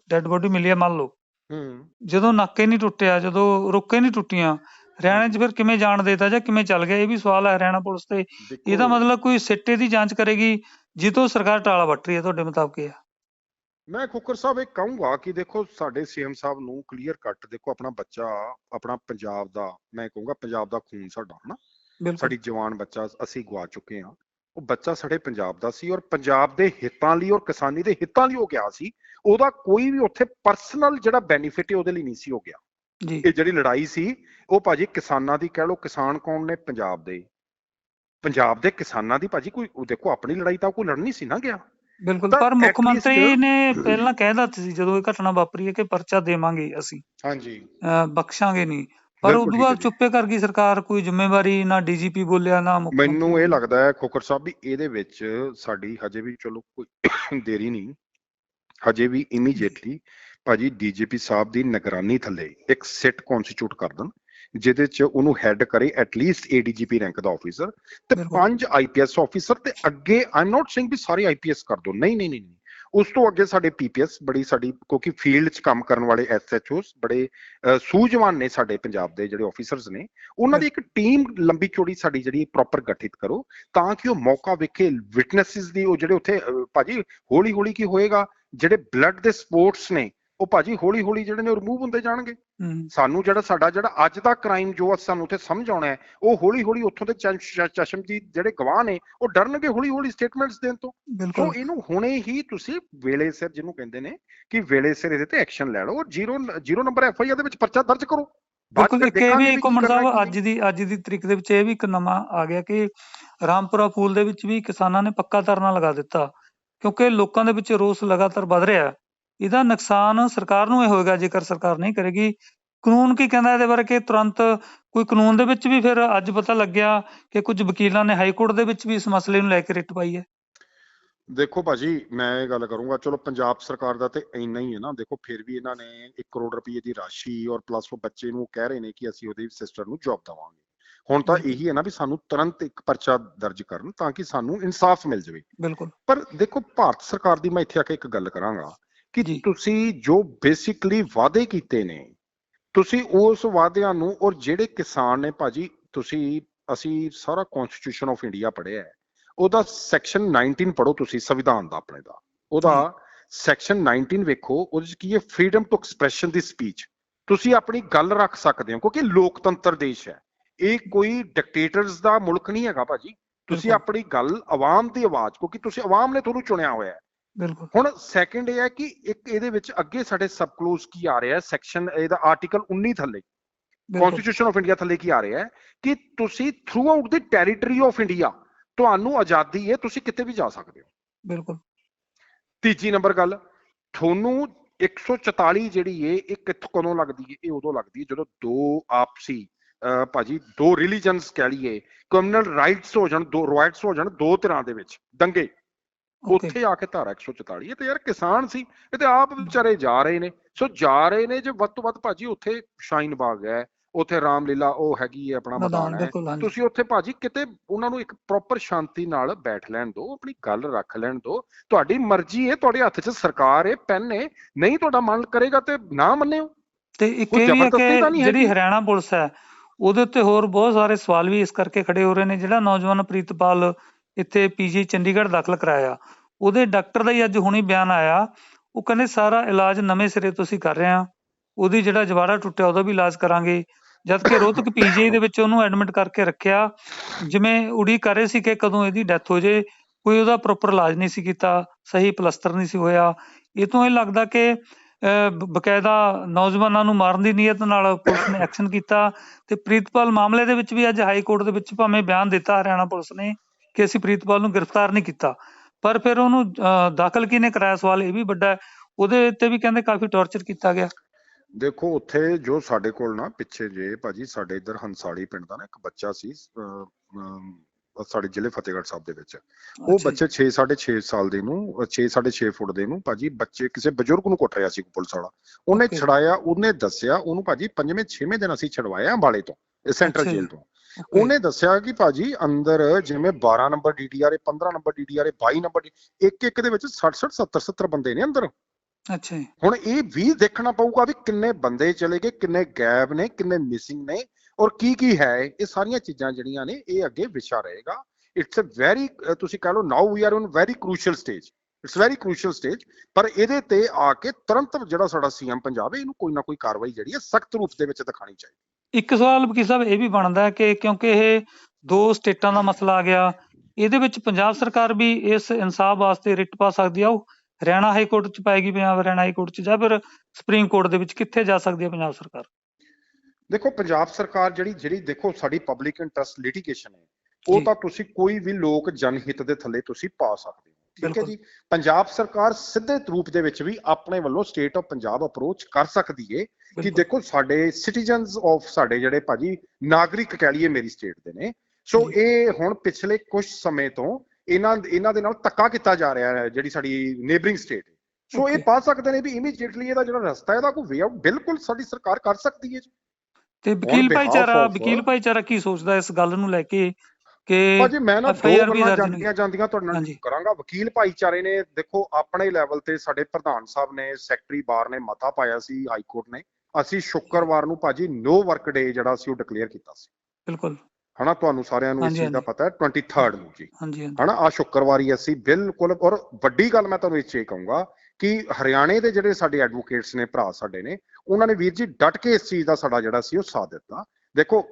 ਡੈੱਡ ਬੋਡੀ ਮਿਲੀ ਆ ਮੰਨ ਲਓ। ਹੂੰ। ਜਦੋਂ ਨਾਕੇ ਨਹੀਂ ਟੁੱਟਿਆ ਜਦੋਂ ਰੁੱਕੇ ਨਹੀਂ ਟੁੱਟੀਆਂ ਹਰਿਆਣੇ 'ਚ ਫਿਰ ਕਿਵੇਂ ਜਾਣ ਦੇਤਾ ਜਾਂ ਕਿਵੇਂ ਚੱਲ ਗਿਆ ਇਹ ਵੀ ਸਵਾਲ ਹੈ ਹਰਿਆਣਾ ਪੁਲਿਸ ਤੇ। ਇਹਦਾ ਮਤਲਬ ਕੋਈ ਸਿੱਟੇ ਦੀ ਜਾਂਚ ਕਰੇਗੀ ਜਿੱਤੋਂ ਸਰਕਾਰ ਟਾਲਾ ਵੱਟ ਰਹੀ ਹੈ ਤੁਹਾਡੇ ਮੁਤਾਬਕ ਇਹ ਆ। ਮੈਂ ਖੁੱਕਰ ਸਾਹਿਬ ਇਹ ਕਹੂੰਗਾ ਕਿ ਦੇਖੋ ਸਾਡੇ ਸੀਐਮ ਸਾਹਿਬ ਨੂੰ ਕਲੀਅਰ ਕੱਟ ਦੇਖੋ ਆਪਣਾ ਬੱਚਾ ਆਪਣਾ ਪੰਜਾਬ ਦਾ ਮੈਂ ਕਹੂੰਗਾ ਪੰਜਾਬ ਦਾ ਖੂਨ ਸਾਡਾ ਹਨਾ? ਬਿਲਕੁਲ। ਸਾਡੀ ਜਵਾਨ ਬੱਚਾ ਅਸੀਂ ਗਵਾ ਚੁੱਕੇ ਹਾਂ। ਉਹ ਬੱਚਾ ਸਾਡੇ ਪੰਜਾਬ ਦਾ ਸੀ ਔਰ ਪੰਜਾਬ ਦੇ ਹਿੱਤਾਂ ਲਈ ਔਰ ਕਿਸਾਨੀ ਦੇ ਹਿੱਤਾਂ ਲਈ ਉਹ ਗਿਆ ਸੀ ਉਹਦਾ ਕੋਈ ਵੀ ਉੱਥੇ ਪਰਸਨਲ ਜਿਹੜਾ ਬੈਨੀਫਿਟ ਹੈ ਉਹਦੇ ਲਈ ਨਹੀਂ ਸੀ ਹੋ ਗਿਆ। ਜੀ। ਇਹ ਜਿਹੜੀ ਲੜਾਈ ਸੀ ਉਹ ਭਾਜੀ ਕਿਸਾਨਾਂ ਦੀ ਕਹਿ ਲਓ ਕਿਸਾਨ ਕੌਣ ਨੇ? ਪੰਜਾਬ ਦੇ। ਪੰਜਾਬ ਦੇ ਕਿਸਾਨਾਂ ਦੀ ਭਾਜੀ ਕੋਈ ਦੇਖੋ ਆਪਣੀ ਲੜਾਈ ਤਾਂ ਕੋਈ ਲੜਨੀ ਸੀ ਨਾ ਗਿਆ। ਬਿਲਕੁਲ ਪਰ ਮੁੱਖ ਮੰਤਰੀ ਨੇ ਪਹਿਲਾਂ ਕਹਿ ਦਿੱਤਾ ਸੀ ਜਦੋਂ ਇਹ ਘਟਨਾ ਵਾਪਰੀ ਹੈ ਕਿ ਪਰਚਾ ਦੇਵਾਂਗੇ ਅਸੀਂ। ਹਾਂਜੀ। ਬਖਸ਼ਾਂਗੇ ਨਹੀਂ। ਪਰ ਠੀਕ ਹੈ ਬਾਅਦ। ਚੁੱਪੇ ਕਰ ਗਈ ਸਰਕਾਰ ਕੋਈ ਜ਼ਿੰਮੇਵਾਰੀ ਨਾ ਡੀਜੀਪੀ ਬੋਲਿਆ ਨਾ ਮੁੱਖ ਮੈਨੂੰ ਇਹ ਲੱਗਦਾ ਹੈ ਖੋਖਰ ਸਾਹਿਬ ਵੀ ਇਹਦੇ ਵਿੱਚ ਸਾਡੀ ਹਜੇ ਵੀ ਚਲੋ ਕੋਈ ਦੇਰੀ ਨਹੀਂ ਹਜੇ ਵੀ ਇਮੀਡੀਏਟਲੀ ਭਾਜੀ ਡੀਜੀਪੀ ਸਾਹਿਬ ਦੀ ਨਿਗਰਾਨੀ ਥੱਲੇ ਇੱਕ ਸਿਟ ਕਨਸਟੀਟਿਊਟ ਕਰ ਦੇਣ ਜਿਹਦੇ ਚ ਉਹਨੂੰ ਹੈੱਡ ਕਰੇ ਐਟਲੀਸਟ ਏਡੀਜੀਪੀ ਰੈਂਕ ਦਾ ਆਫੀਸਰ ਤੇ। ਪੰਜ ਆਈਪੀਐਸ ਆਫੀਸਰ ਤੇ ਅੱਗੇ ਆਮ ਨਾਟ ਸੇਇੰਗ ਵੀ ਸਾਰੇ ਆਈਪੀਐਸ ਕਰ ਦੋ ਨਹੀਂ ਨਹੀਂ ਨਹੀਂ। ਉਸ ਤੋਂ ਅੱਗੇ ਸਾਡੇ ਪੀਪੀਐਸ ਬੜੀ ਸਾਡੀ ਕਿਉਂਕਿ ਫੀਲਡ 'ਚ ਕੰਮ ਕਰਨ ਵਾਲੇ ਐਸਐਚਓਸ ਬੜੇ ਅਹ, ਸੂਝਵਾਨ ਨੇ ਸਾਡੇ ਪੰਜਾਬ ਦੇ ਜਿਹੜੇ ਆਫੀਸਰਸ ਨੇ। ਉਹਨਾਂ ਦੀ ਇੱਕ ਟੀਮ ਲੰਬੀ ਚੌੜੀ ਸਾਡੀ ਜਿਹੜੀ ਪ੍ਰੋਪਰ ਗਠਿਤ ਕਰੋ ਤਾਂ ਕਿ ਉਹ ਮੌਕਾ ਵੇਖੇ ਵਿਟਨੈਸਸ ਦੀ ਉਹ ਜਿਹੜੇ ਉੱਥੇ ਭਾਜੀ ਹੌਲੀ ਹੌਲੀ ਕੀ ਹੋਏਗਾ ਜਿਹੜੇ ਬਲੱਡ ਦੇ ਸਪੋਰਟਸ ਨੇ ਉਹ ਭਾਜੀ ਹੌਲੀ ਹੌਲੀ ਜਿਹੜੇ ਨੇ ਰਿਮੂਵ ਹੁੰਦੇ ਜਾਣਗੇ। ਸਾਨੂੰ ਜਿਹੜਾ ਸਾਡਾ ਜਿਹੜਾ ਅੱਜ ਦਾ ਕ੍ਰਾਈਮ ਜੋ ਸਾਨੂੰ ਉੱਥੇ ਸਮਝ ਆਉਣਾ ਹੈ ਉਹ ਹੌਲੀ ਹੌਲੀ ਉੱਥੋਂ ਦੇ ਚਸ਼- ਚਸ਼ਮਦੀਦ ਜਿਹੜੇ ਗਵਾਹ ਨੇ ਉਹ ਡਰਨਗੇ ਹੌਲੀ ਹੌਲੀ ਸਟੇਟਮੈਂਟਸ ਦੇਣ ਤੋਂ। ਸੋ ਇਹਨੂੰ ਹੁਣੇ ਹੀ ਤੁਸੀਂ ਵੇਲੇ ਸਿਰ ਜਿਹਨੂੰ ਕਹਿੰਦੇ ਨੇ ਕਿ ਵੇਲੇ ਸਿਰ ਇਹਦੇ ਤੇ ਐਕਸ਼ਨ ਲੈ ਲਓ zero zero number F I R ਦੇ ਵਿੱਚ ਪਰਚਾ ਦਰਜ ਕਰੋ। ਬਿਲਕੁਲ ਇੱਕ ਦੇਖਾਂਗੇ ਵੀ ਕੀ ਘੁੰਮਣ ਕਰਨਾ, ਸਾਹਿਬ ਅੱਜ ਦੀ ਅੱਜ ਦੀ ਤਰੀਕ ਦੇ ਵਿੱਚ ਇਹ ਵੀ ਇੱਕ ਨਵਾਂ ਆ ਗਿਆ ਕਿ ਰਾਮਪੁਰਾ ਫੂਲ ਦੇ ਵਿੱਚ ਵੀ ਕਿਸਾਨਾਂ ਨੇ ਪੱਕਾ ਧਰਨਾ ਲਗਾ ਦਿੱਤਾ। ਕਿਉਂਕਿ ਲੋਕਾਂ ਦੇ ਵਿੱਚ ਰੋਸ ਲਗਾਤਾਰ ਵੱਧ ਰਿਹਾ। ਹੈ ਇਹਦਾ ਨੁਕਸਾਨ ਸਰਕਾਰ ਨੂੰ ਇਹ ਹੋਏਗਾ ਜੇਕਰ ਸਰਕਾਰ ਨਹੀਂ ਕਰੇਗੀ। ਕਾਨੂੰਨ ਕੀ ਕਹਿੰਦਾ ਇਹਦੇ ਬਾਰੇ ਕਿ ਤੁਰੰਤ ਕੋਈ ਕਾਨੂੰਨ ਦੇ ਵਿੱਚ ਵੀ ਫਿਰ ਅੱਜ ਪਤਾ ਲੱਗਿਆ ਕਿ ਕੁਝ ਵਕੀਲਾਂ ਨੇ ਹਾਈ ਕੋਰਟ ਦੇ ਵਿੱਚ ਵੀ ਇਸ ਮਸਲੇ ਨੂੰ ਲੈ ਕੇ ਰਿਟ ਪਾਈ ਹੈ। ਦੇਖੋ ਭਾਜੀ ਮੈਂ ਇਹ ਗੱਲ ਕਰੂੰਗਾ ਚਲੋ ਪੰਜਾਬ ਸਰਕਾਰ ਦਾ ਤੇ ਇੰਨਾ ਹੀ ਹੈ ਨਾ। ਦੇਖੋ ਫਿਰ ਵੀ ਇਹਨਾਂ ਨੇ 1 ਕਰੋੜ ਰੁਪਏ ਦੀ ਰਾਸ਼ੀ ਔਰ ਪਲੱਸ ਉਹ ਬੱਚੇ ਨੂੰ ਕਹਿ ਰਹੇ ਨੇ ਕਿ ਅਸੀਂ ਉਹਦੀ ਸਿਸਟਰ ਨੂੰ ਜੌਬ ਦਵਾਂਗੇ। ਹੁਣ ਤਾਂ। ਇਹੀ ਹੈ ਨਾ ਵੀ ਸਾਨੂੰ ਤੁਰੰਤ ਇੱਕ ਪਰਚਾ ਦਰਜ ਕਰਨ ਤਾਂ ਕਿ ਸਾਨੂੰ ਇਨਸਾਫ ਮਿਲ ਜਾਵੇ। ਬਿਲਕੁਲ। ਪਰ ਦੇਖੋ ਭਾਰਤ ਸਰਕਾਰ ਦੀ ਮੈਂ ਇੱਥੇ ਆ ਕੇ ਇੱਕ ਗੱਲ ਕਰਾਂਗਾ। ਕਿ। ਤੁਸੀਂ ਜੋ ਬੇਸਿਕਲੀ ਵਾਅਦੇ ਕੀਤੇ ਨੇ ਤੁਸੀਂ ਉਸ ਵਾਅਦਿਆਂ ਨੂੰ ਔਰ ਜਿਹੜੇ ਕਿਸਾਨ ਨੇ ਭਾਜੀ ਤੁਸੀਂ ਅਸੀਂ ਸਾਰਾ ਕਨਸਟੀਟਿਊਸ਼ਨ ਆਫ ਇੰਡੀਆ ਪੜ੍ਹਿਆ ਹੈ। ਉਹਦਾ ਸੈਕਸ਼ਨ 19 ਪੜ੍ਹੋ ਤੁਸੀਂ ਸੰਵਿਧਾਨ ਦਾ ਆਪਣੇ ਦਾ। ਉਹਦਾ ਸੈਕਸ਼ਨ 19 ਵੇਖੋ ਉਹਦੇ ਚ ਕੀ ਹੈ freedom to expression the speech ਤੁਸੀਂ ਆਪਣੀ ਗੱਲ ਰੱਖ ਸਕਦੇ ਹੋ ਕਿਉਂਕਿ ਲੋਕਤੰਤਰ ਦੇਸ਼ ਹੈ। ਇਹ ਕੋਈ ਡਿਕਟੇਟਰਸ ਦਾ ਮੁਲਕ ਨਹੀਂ ਹੈਗਾ ਭਾਜੀ। ਤੁਸੀਂ। ਆਪਣੀ ਗੱਲ ਆਵਾਮ ਦੀ ਆਵਾਜ਼ ਕਿਉਂਕਿ ਤੁਸੀਂ ਆਵਾਮ ਨੇ ਤੁਹਾਨੂੰ ਚੁਣਿਆ ਹੋਇਆ ਹੈ। ਬਿਲਕੁਲ। ਹੁਣ ਸੈਕੰਡ ਇਹ ਹੈ ਕਿ ਇੱਕ ਇਹਦੇ ਵਿੱਚ ਅੱਗੇ ਸਾਡੇ ਸਬ ਕਲੋਜ਼ ਕੀ ਆ ਰਿਹਾ ਹੈ? ਸੈਕਸ਼ਨ ਇਹਦਾ ਆਰਟੀਕਲ 19 ਥੱਲੇ ਕਨਸਟੀਟਿਊਸ਼ਨ ਆਫ ਇੰਡੀਆ ਥੱਲੇ ਕੀ ਆ ਰਿਹਾ ਹੈ? ਕਿ ਤੁਸੀਂ throughout the territory of India ਤੁਹਾਨੂੰ ਆਜ਼ਾਦੀ ਹੈ ਤੁਸੀਂ ਕਿਤੇ ਵੀ ਜਾ ਸਕਦੇ ਹੋ। ਬਿਲਕੁਲ। ਤੀਜੀ ਨੰਬਰ ਗੱਲ ਤੁਹਾਨੂੰ 144 ਜਿਹੜੀ ਏ ਇਹ ਕਿੱਥੋਂ ਕਦੋਂ ਲੱਗਦੀ ਏ ਇਹ ਉਦੋਂ ਲੱਗਦੀ ਏ ਜਦੋਂ ਦੋ ਆਪਸੀ ਭਾਜੀ ਦੋ ਰਿਲੀਜਨਸ ਕਹਿ ਲਈਏ ਕਮਿਊਨਲ ਰਾਈਟਸ ਹੋ ਜਾਣ ਦੋ ਰਾਈਟਸ ਹੋ ਜਾਣ ਦੋ ਤਰ੍ਹਾਂ ਦੇ ਵਿੱਚ ਦੰਗੇ। ਉੱਥੇ ਆ ਕੇ ਧਾਰਾ 144 ਇਹ ਤੇ ਯਾਰ ਕਿਸਾਨ ਸੀ ਇਹ ਤੇ ਆਪ ਵਿਚਾਰੇ ਜਾ ਰਹੇ ਨੇ। ਸੋ ਜਾ ਰਹੇ ਨੇ ਜੇ ਵੱਧ ਤੋਂ ਵੱਧ ਭਾਜੀ ਉੱਥੇ ਸ਼ਾਈਨ ਬਾਗ ਹੈ ਉੱਥੇ ਰਾਮਲੀਲਾ ਉਹ ਹੈਗੀ ਹੈ ਆਪਣਾ ਮੈਦਾਨ ਹੈ। ਤੁਸੀਂ ਉੱਥੇ ਭਾਜੀ ਕਿਤੇ ਉਹਨਾਂ ਨੂੰ ਇੱਕ ਪ੍ਰੋਪਰ ਸ਼ਾਂਤੀ ਨਾਲ ਬੈਠ ਲੈਣ ਦਿਓ ਆਪਣੀ ਗੱਲ ਰੱਖ ਲੈਣ ਦਿਓ। ਤੁਹਾਡੀ ਮਰਜ਼ੀ ਹੈ ਤੁਹਾਡੇ ਹੱਥ 'ਚ ਸਰਕਾਰ ਹੈ ਪੈਨ ਹੈ ਨਹੀਂ ਤੁਹਾਡਾ ਮਨ ਕਰੇਗਾ ਤੇ ਨਾ ਮੰਨਿਓ। ਤੇ ਇੱਕ ਇਹ ਵੀ ਕਿ ਜਿਹੜੀ। ਹਰਿਆਣਾ ਪੁਲਿਸ ਹੈ ਉਹਦੇ ਉੱਤੇ ਹੋਰ ਬਹੁਤ ਸਾਰੇ ਸਵਾਲ ਵੀ ਇਸ ਕਰਕੇ ਖੜੇ ਹੋ ਰਹੇ ਨੇ ਜਿਹੜਾ ਨੌਜਵਾਨ ਪ੍ਰੀਤਪਾਲ ਇੱਥੇ ਪੀਜੀ ਚੰਡੀਗੜ੍ਹ ਦਾਖਲ ਕਰਾਇਆ। ਉਹਦੇ ਡਾਕਟਰ ਦਾ ਹੀ ਅੱਜ ਹੁਣੀ ਬਿਆਨ ਆਇਆ। ਉਹ ਕਹਿੰਦੇ ਸਾਰਾ ਇਲਾਜ ਨਵੇਂ ਸਿਰੇ ਤੋਂ ਅਸੀਂ ਕਰ ਰਹੇ ਹਾਂ। ਉਹਦੀ ਜਿਹੜਾ ਜਵਾੜਾ ਟੁੱਟਿਆ ਉਹਦਾ ਵੀ ਇਲਾਜ ਕਰਾਂਗੇ। ਜਦ ਕਿ ਰੋਹਤਕ ਪੀਜੀ ਦੇ ਵਿੱਚ ਉਹਨੂੰ ਐਡਮਿਟ ਕਰਕੇ ਰੱਖਿਆ, ਜਿਵੇਂ ਉਡੀਕ ਕਰ ਰਹੇ ਸੀ ਕਿ ਕਦੋਂ ਇਹਦੀ ਡੈਥ ਹੋ ਜੇ, ਕੋਈ ਉਹਦਾ ਪ੍ਰੋਪਰ ਇਲਾਜ ਨਹੀਂ ਸੀ ਕੀਤਾ, ਸਹੀ ਪਲਸਤਰ ਨਹੀਂ ਸੀ ਹੋਇਆ। ਇਹ ਤੋਂ ਇਹ ਲੱਗਦਾ ਕਿ ਬਕਾਇਦਾ ਨੌਜਵਾਨਾਂ ਨੂੰ ਮਾਰਨ ਦੀ ਨੀਅਤ ਨਾਲ ਪੁਲਿਸ ਨੇ ਐਕਸ਼ਨ ਕੀਤਾ ਤੇ ਪ੍ਰੀਤਪਾਲ ਮਾਮਲੇ ਦੇ ਵਿੱਚ ਵੀ ਅੱਜ ਹਾਈ ਕੋਰਟ ਦੇ ਵਿੱਚ ਭਾਵੇਂ ਬਿਆਨ ਦਿੱਤਾ ਹਰਿਆਣਾ ਪੁਲਿਸ ਨੇ ਕਿ ਅਸੀਂ ਪ੍ਰੀਤਪਾਲ ਨੂੰ ਗ੍ਰਿਫਤਾਰ ਨਹੀਂ ਕੀਤਾ। ਪਰ ਫਿਰ ਉਹਨੂੰ ਦਾਖਲ ਕਿਹਨੇ ਕਰਾਇਆ ਸਵਾਲ ਇਹ ਵੀ ਵੱਡਾ ਹੈ। ਉਹਦੇ ਉੱਤੇ ਵੀ ਕਹਿੰਦੇ ਕਾਫੀ ਟੌਰਚਰ ਕੀਤਾ ਗਿਆ। ਦੇਖੋ ਉੱਥੇ ਜੋ ਸਾਡੇ ਕੋਲ ਨਾ ਪਿੱਛੇ ਜੇ ਭਾਜੀ ਸਾਡੇ ਇੱਧਰ ਹੰਸਾਲੀ ਪਿੰਡ ਦਾ ਨਾ ਇੱਕ ਬੱਚਾ ਸੀ ਸਾਡੇ ਜ਼ਿਲ੍ਹੇ ਫਤਿਹਗੜ੍ਹ ਸਾਹਿਬ ਦੇ ਵਿੱਚ। ਉਹ ਬੱਚੇ 6 6.5 ਸਾਲ ਦੇ ਨੂੰ 6 6.5 ਫੁੱਟ ਦੇ ਨੂੰ ਭਾਜੀ ਬੱਚੇ ਕਿਸੇ ਬਜ਼ੁਰਗ ਨੂੰ ਕੁੱਟ ਰਿਹਾ ਸੀ ਪੁਲਿਸ ਵਾਲਾ। ਉਹਨੇ. ਛੜਾਇਆ ਉਹਨੇ ਦੱਸਿਆ ਉਹਨੂੰ ਭਾਜੀ ਪੰਜਵੇਂ ਛੇਵੇਂ ਦਿਨ ਅਸੀਂ ਛਡਵਾਇਆ ਅੰਬਾਲੇ ਤੋਂ ਸੈਂਟਰਲ। ਜੇਲ੍ਹ ਤੋਂ। ਉਹਨੇ ਦੱਸਿਆ ਕਿ ਭਾਜੀ ਅੰਦਰ ਜਿਵੇਂ 12 number DDR 15 number DDR 22 number ਇੱਕ ਇੱਕ ਦੇ ਵਿੱਚ 60 60 70 70 ਬੰਦੇ ਨੇ ਅੰਦਰ। ਅੱਛਾ ਹੁਣ ਇਹ ਵੀ ਦੇਖਣਾ ਪਊਗਾ ਵੀ ਕਿੰਨੇ ਬੰਦੇ ਚਲੇ ਗਏ ਕਿੰਨੇ ਗਾਇਬ ਨੇ ਕਿੰਨੇ ਮਿਸਿੰਗ ਨੇ ਔਰ ਕੀ ਕੀ ਹੈ ਇਹ। ਸਾਰੀਆਂ ਚੀਜ਼ਾਂ ਜਿਹੜੀਆਂ ਨੇ ਇਹ ਅੱਗੇ ਵਿਸ਼ਾ ਰਹੇਗਾ। ਇਟਸ ਅ ਵੈਰੀ ਤੁਸੀਂ ਕਹ ਲਓ now we are on very crucial stage it's very crucial stage ਪਰ ਇਹਦੇ ਤੇ ਆ ਕੇ ਤੁਰੰਤ ਜਿਹੜਾ ਸਾਡਾ ਸੀਐਮ ਪੰਜਾਬ ਹੈ ਇਹਨੂੰ ਕੋਈ ਨਾ ਕੋਈ ਕਾਰਵਾਈ ਜਿਹੜੀ ਹੈ ਸਖਤ ਰੂਪ ਦੇ ਵਿੱਚ ਦਿਖਾਣੀ ਚਾਹੀਦੀ। ਇੱਕ ਸਵਾਲ ਵਕੀਲ ਸਾਹਿਬ ਇਹ ਵੀ ਬਣਦਾ ਕਿ ਕਿਉਂਕਿ ਇਹ ਦੋ ਸਟੇਟਾਂ ਦਾ ਮਸਲਾ ਆ ਗਿਆ ਇਹਦੇ ਵਿੱਚ ਪੰਜਾਬ ਸਰਕਾਰ ਵੀ ਇਸ ਇਨਸਾਫ ਵਾਸਤੇ ਰਿਟ ਪਾ ਸਕਦੀ ਆ ਉਹ ਹਰਿਆਣਾ ਹਾਈ ਕੋਰਟ ਚ ਪਾਏਗੀ ਪੰਜਾਬ ਹਰਿਆਣਾ ਹਾਈ ਕੋਰਟ ਚ ਜਾਂ ਫਿਰ ਸੁਪਰੀਮ ਕੋਰਟ ਦੇ ਵਿੱਚ ਕਿੱਥੇ ਜਾ ਸਕਦੀ ਹੈ ਪੰਜਾਬ ਸਰਕਾਰ ਦੇਖੋ ਪੰਜਾਬ ਸਰਕਾਰ ਜਿਹੜੀ ਜਿਹੜੀ ਦੇਖੋ ਸਾਡੀ ਪਬਲਿਕ ਇੰਟਰਸਟ ਲਿਟੀਗੇਸ਼ਨ ਹੈ ਉਹ। ਤਾਂ ਤੁਸੀਂ ਕੋਈ ਵੀ ਲੋਕ ਜਨਹਿਤ ਦੇ ਥੱਲੇ ਤੁਸੀਂ ਪਾ ਸਕਦੇ ਹੋ ਠੀਕ ਹੈ। ਜੀ ਪੰਜਾਬ ਸਰਕਾਰ ਸਿੱਧੇ ਰੂਪ ਦੇ ਵਿੱਚ ਵੀ ਆਪਣੇ ਵੱਲੋਂ ਸਟੇਟ ਆਫ ਪੰਜਾਬ ਅਪਰੋਚ ਕਰ ਸਕਦੀ ਏ ਕਿ। ਦੇਖੋ ਸਾਡੇ ਸਿਟੀਜ਼ਨਸ ਆਫ ਸਾਡੇ ਜਿਹੜੇ ਭਾਜੀ ਨਾਗਰਿਕ ਕਹਿ ਲਈਏ ਮੇਰੀ ਸਟੇਟ ਦੇ ਨੇ ਸੋ। ਇਹ ਹੁਣ ਪਿਛਲੇ ਕੁਝ ਸਮੇਂ ਤੋਂ ਇਹਨਾਂ ਇਹਨਾਂ ਦੇ ਨਾਲ ਧੱਕਾ ਕੀਤਾ ਜਾ ਰਿਹਾ ਹੈ ਜਿਹੜੀ ਸਾਡੀ ਨੇਬਰਿੰਗ ਸਟੇਟ ਹੈ ਸੋ ਇਹ. ਪਾ ਸਕਦੇ ਨੇ ਵੀ ਇਮੀਡੀਏਟਲੀ ਇਹਦਾ ਜਿਹੜਾ ਰਸਤਾ ਹੈ ਇਹਦਾ ਕੋਈ ਵੇ ਆਊਟ ਬਿਲਕੁਲ ਸਾਡੀ ਸਰਕਾਰ ਕਰ ਸਕਦੀ ਹੈ ਜੀ ਤੇ ਵਕੀਲ ਭਾਈਚਾਰਾ ਵਕੀਲ ਭਾਈਚਾਰਾ ਕੀ ਸੋਚਦਾ ਇਸ ਗੱਲ ਨੂੰ ਲੈ ਕੇ ਕਿ ਭਾਜੀ ਮੈਂ ਨਾ ਦੋ ਗੱਲਾਂ ਜਾਂਦੀਆਂ ਜਾਂਦੀਆਂ ਤੁਹਾਡੇ ਨਾਲ। ਕਰਾਂਗਾ। ਵਕੀਲ ਭਾਈਚਾਰੇ ਨੇ ਦੇਖੋ ਆਪਣੇ ਲੈਵਲ ਤੇ ਸਾਡੇ ਪ੍ਰਧਾਨ ਸਾਹਿਬ ਨੇ ਸੈਕਟਰੀ ਬਾਰ ਨੇ ਮਤਾ ਪਾਇਆ ਸੀ ਹਾਈ ਕੋਰਟ ਨੇ। ਅਸੀਂ ਸ਼ੁੱਕਰਵਾਰ ਨੂੰ ਭਾਜੀ ਨੋ ਵਰਕ ਡੇ ਜਿਹੜਾ ਸੀ ਉਹ ਡਿਕਲੇਅਰ ਕੀਤਾ ਸੀ। ਬਿਲਕੁਲ। ਹਨਾ ਤੁਹਾਨੂੰ ਸਾਰਿਆਂ ਨੂੰ ਇਸ ਚੀਜ਼ ਦਾ। ਪਤਾ ਹੈ 23rd ਨੂੰ ਜੀ। ਹਨਾ ਆ ਸ਼ੁੱਕਰਵਾਰੀ ਅਸੀਂ ਬਿਲਕੁਲ ਔਰ ਵੱਡੀ ਗੱਲ ਮੈਂ ਤੁਹਾਨੂੰ ਇਸ 'ਚ ਇਹ ਕਹੂੰਗਾ ਕਿ ਹਰਿਆਣੇ ਦੇ ਜਿਹੜੇ ਸਾਡੇ ਐਡਵੋਕੇਟਸ ਨੇ ਭਰਾ ਸਾਡੇ ਨੇ ਉਹਨਾਂ ਨੇ ਵੀਰ ਜੀ ਡਟ ਕੇ ਇਸ ਚੀਜ਼ ਦਾ ਸਾਡਾ ਜਿਹੜਾ ਸੀ ਉਹ ਸਾਥ ਦਿੱਤਾ। ਦੇਖੋ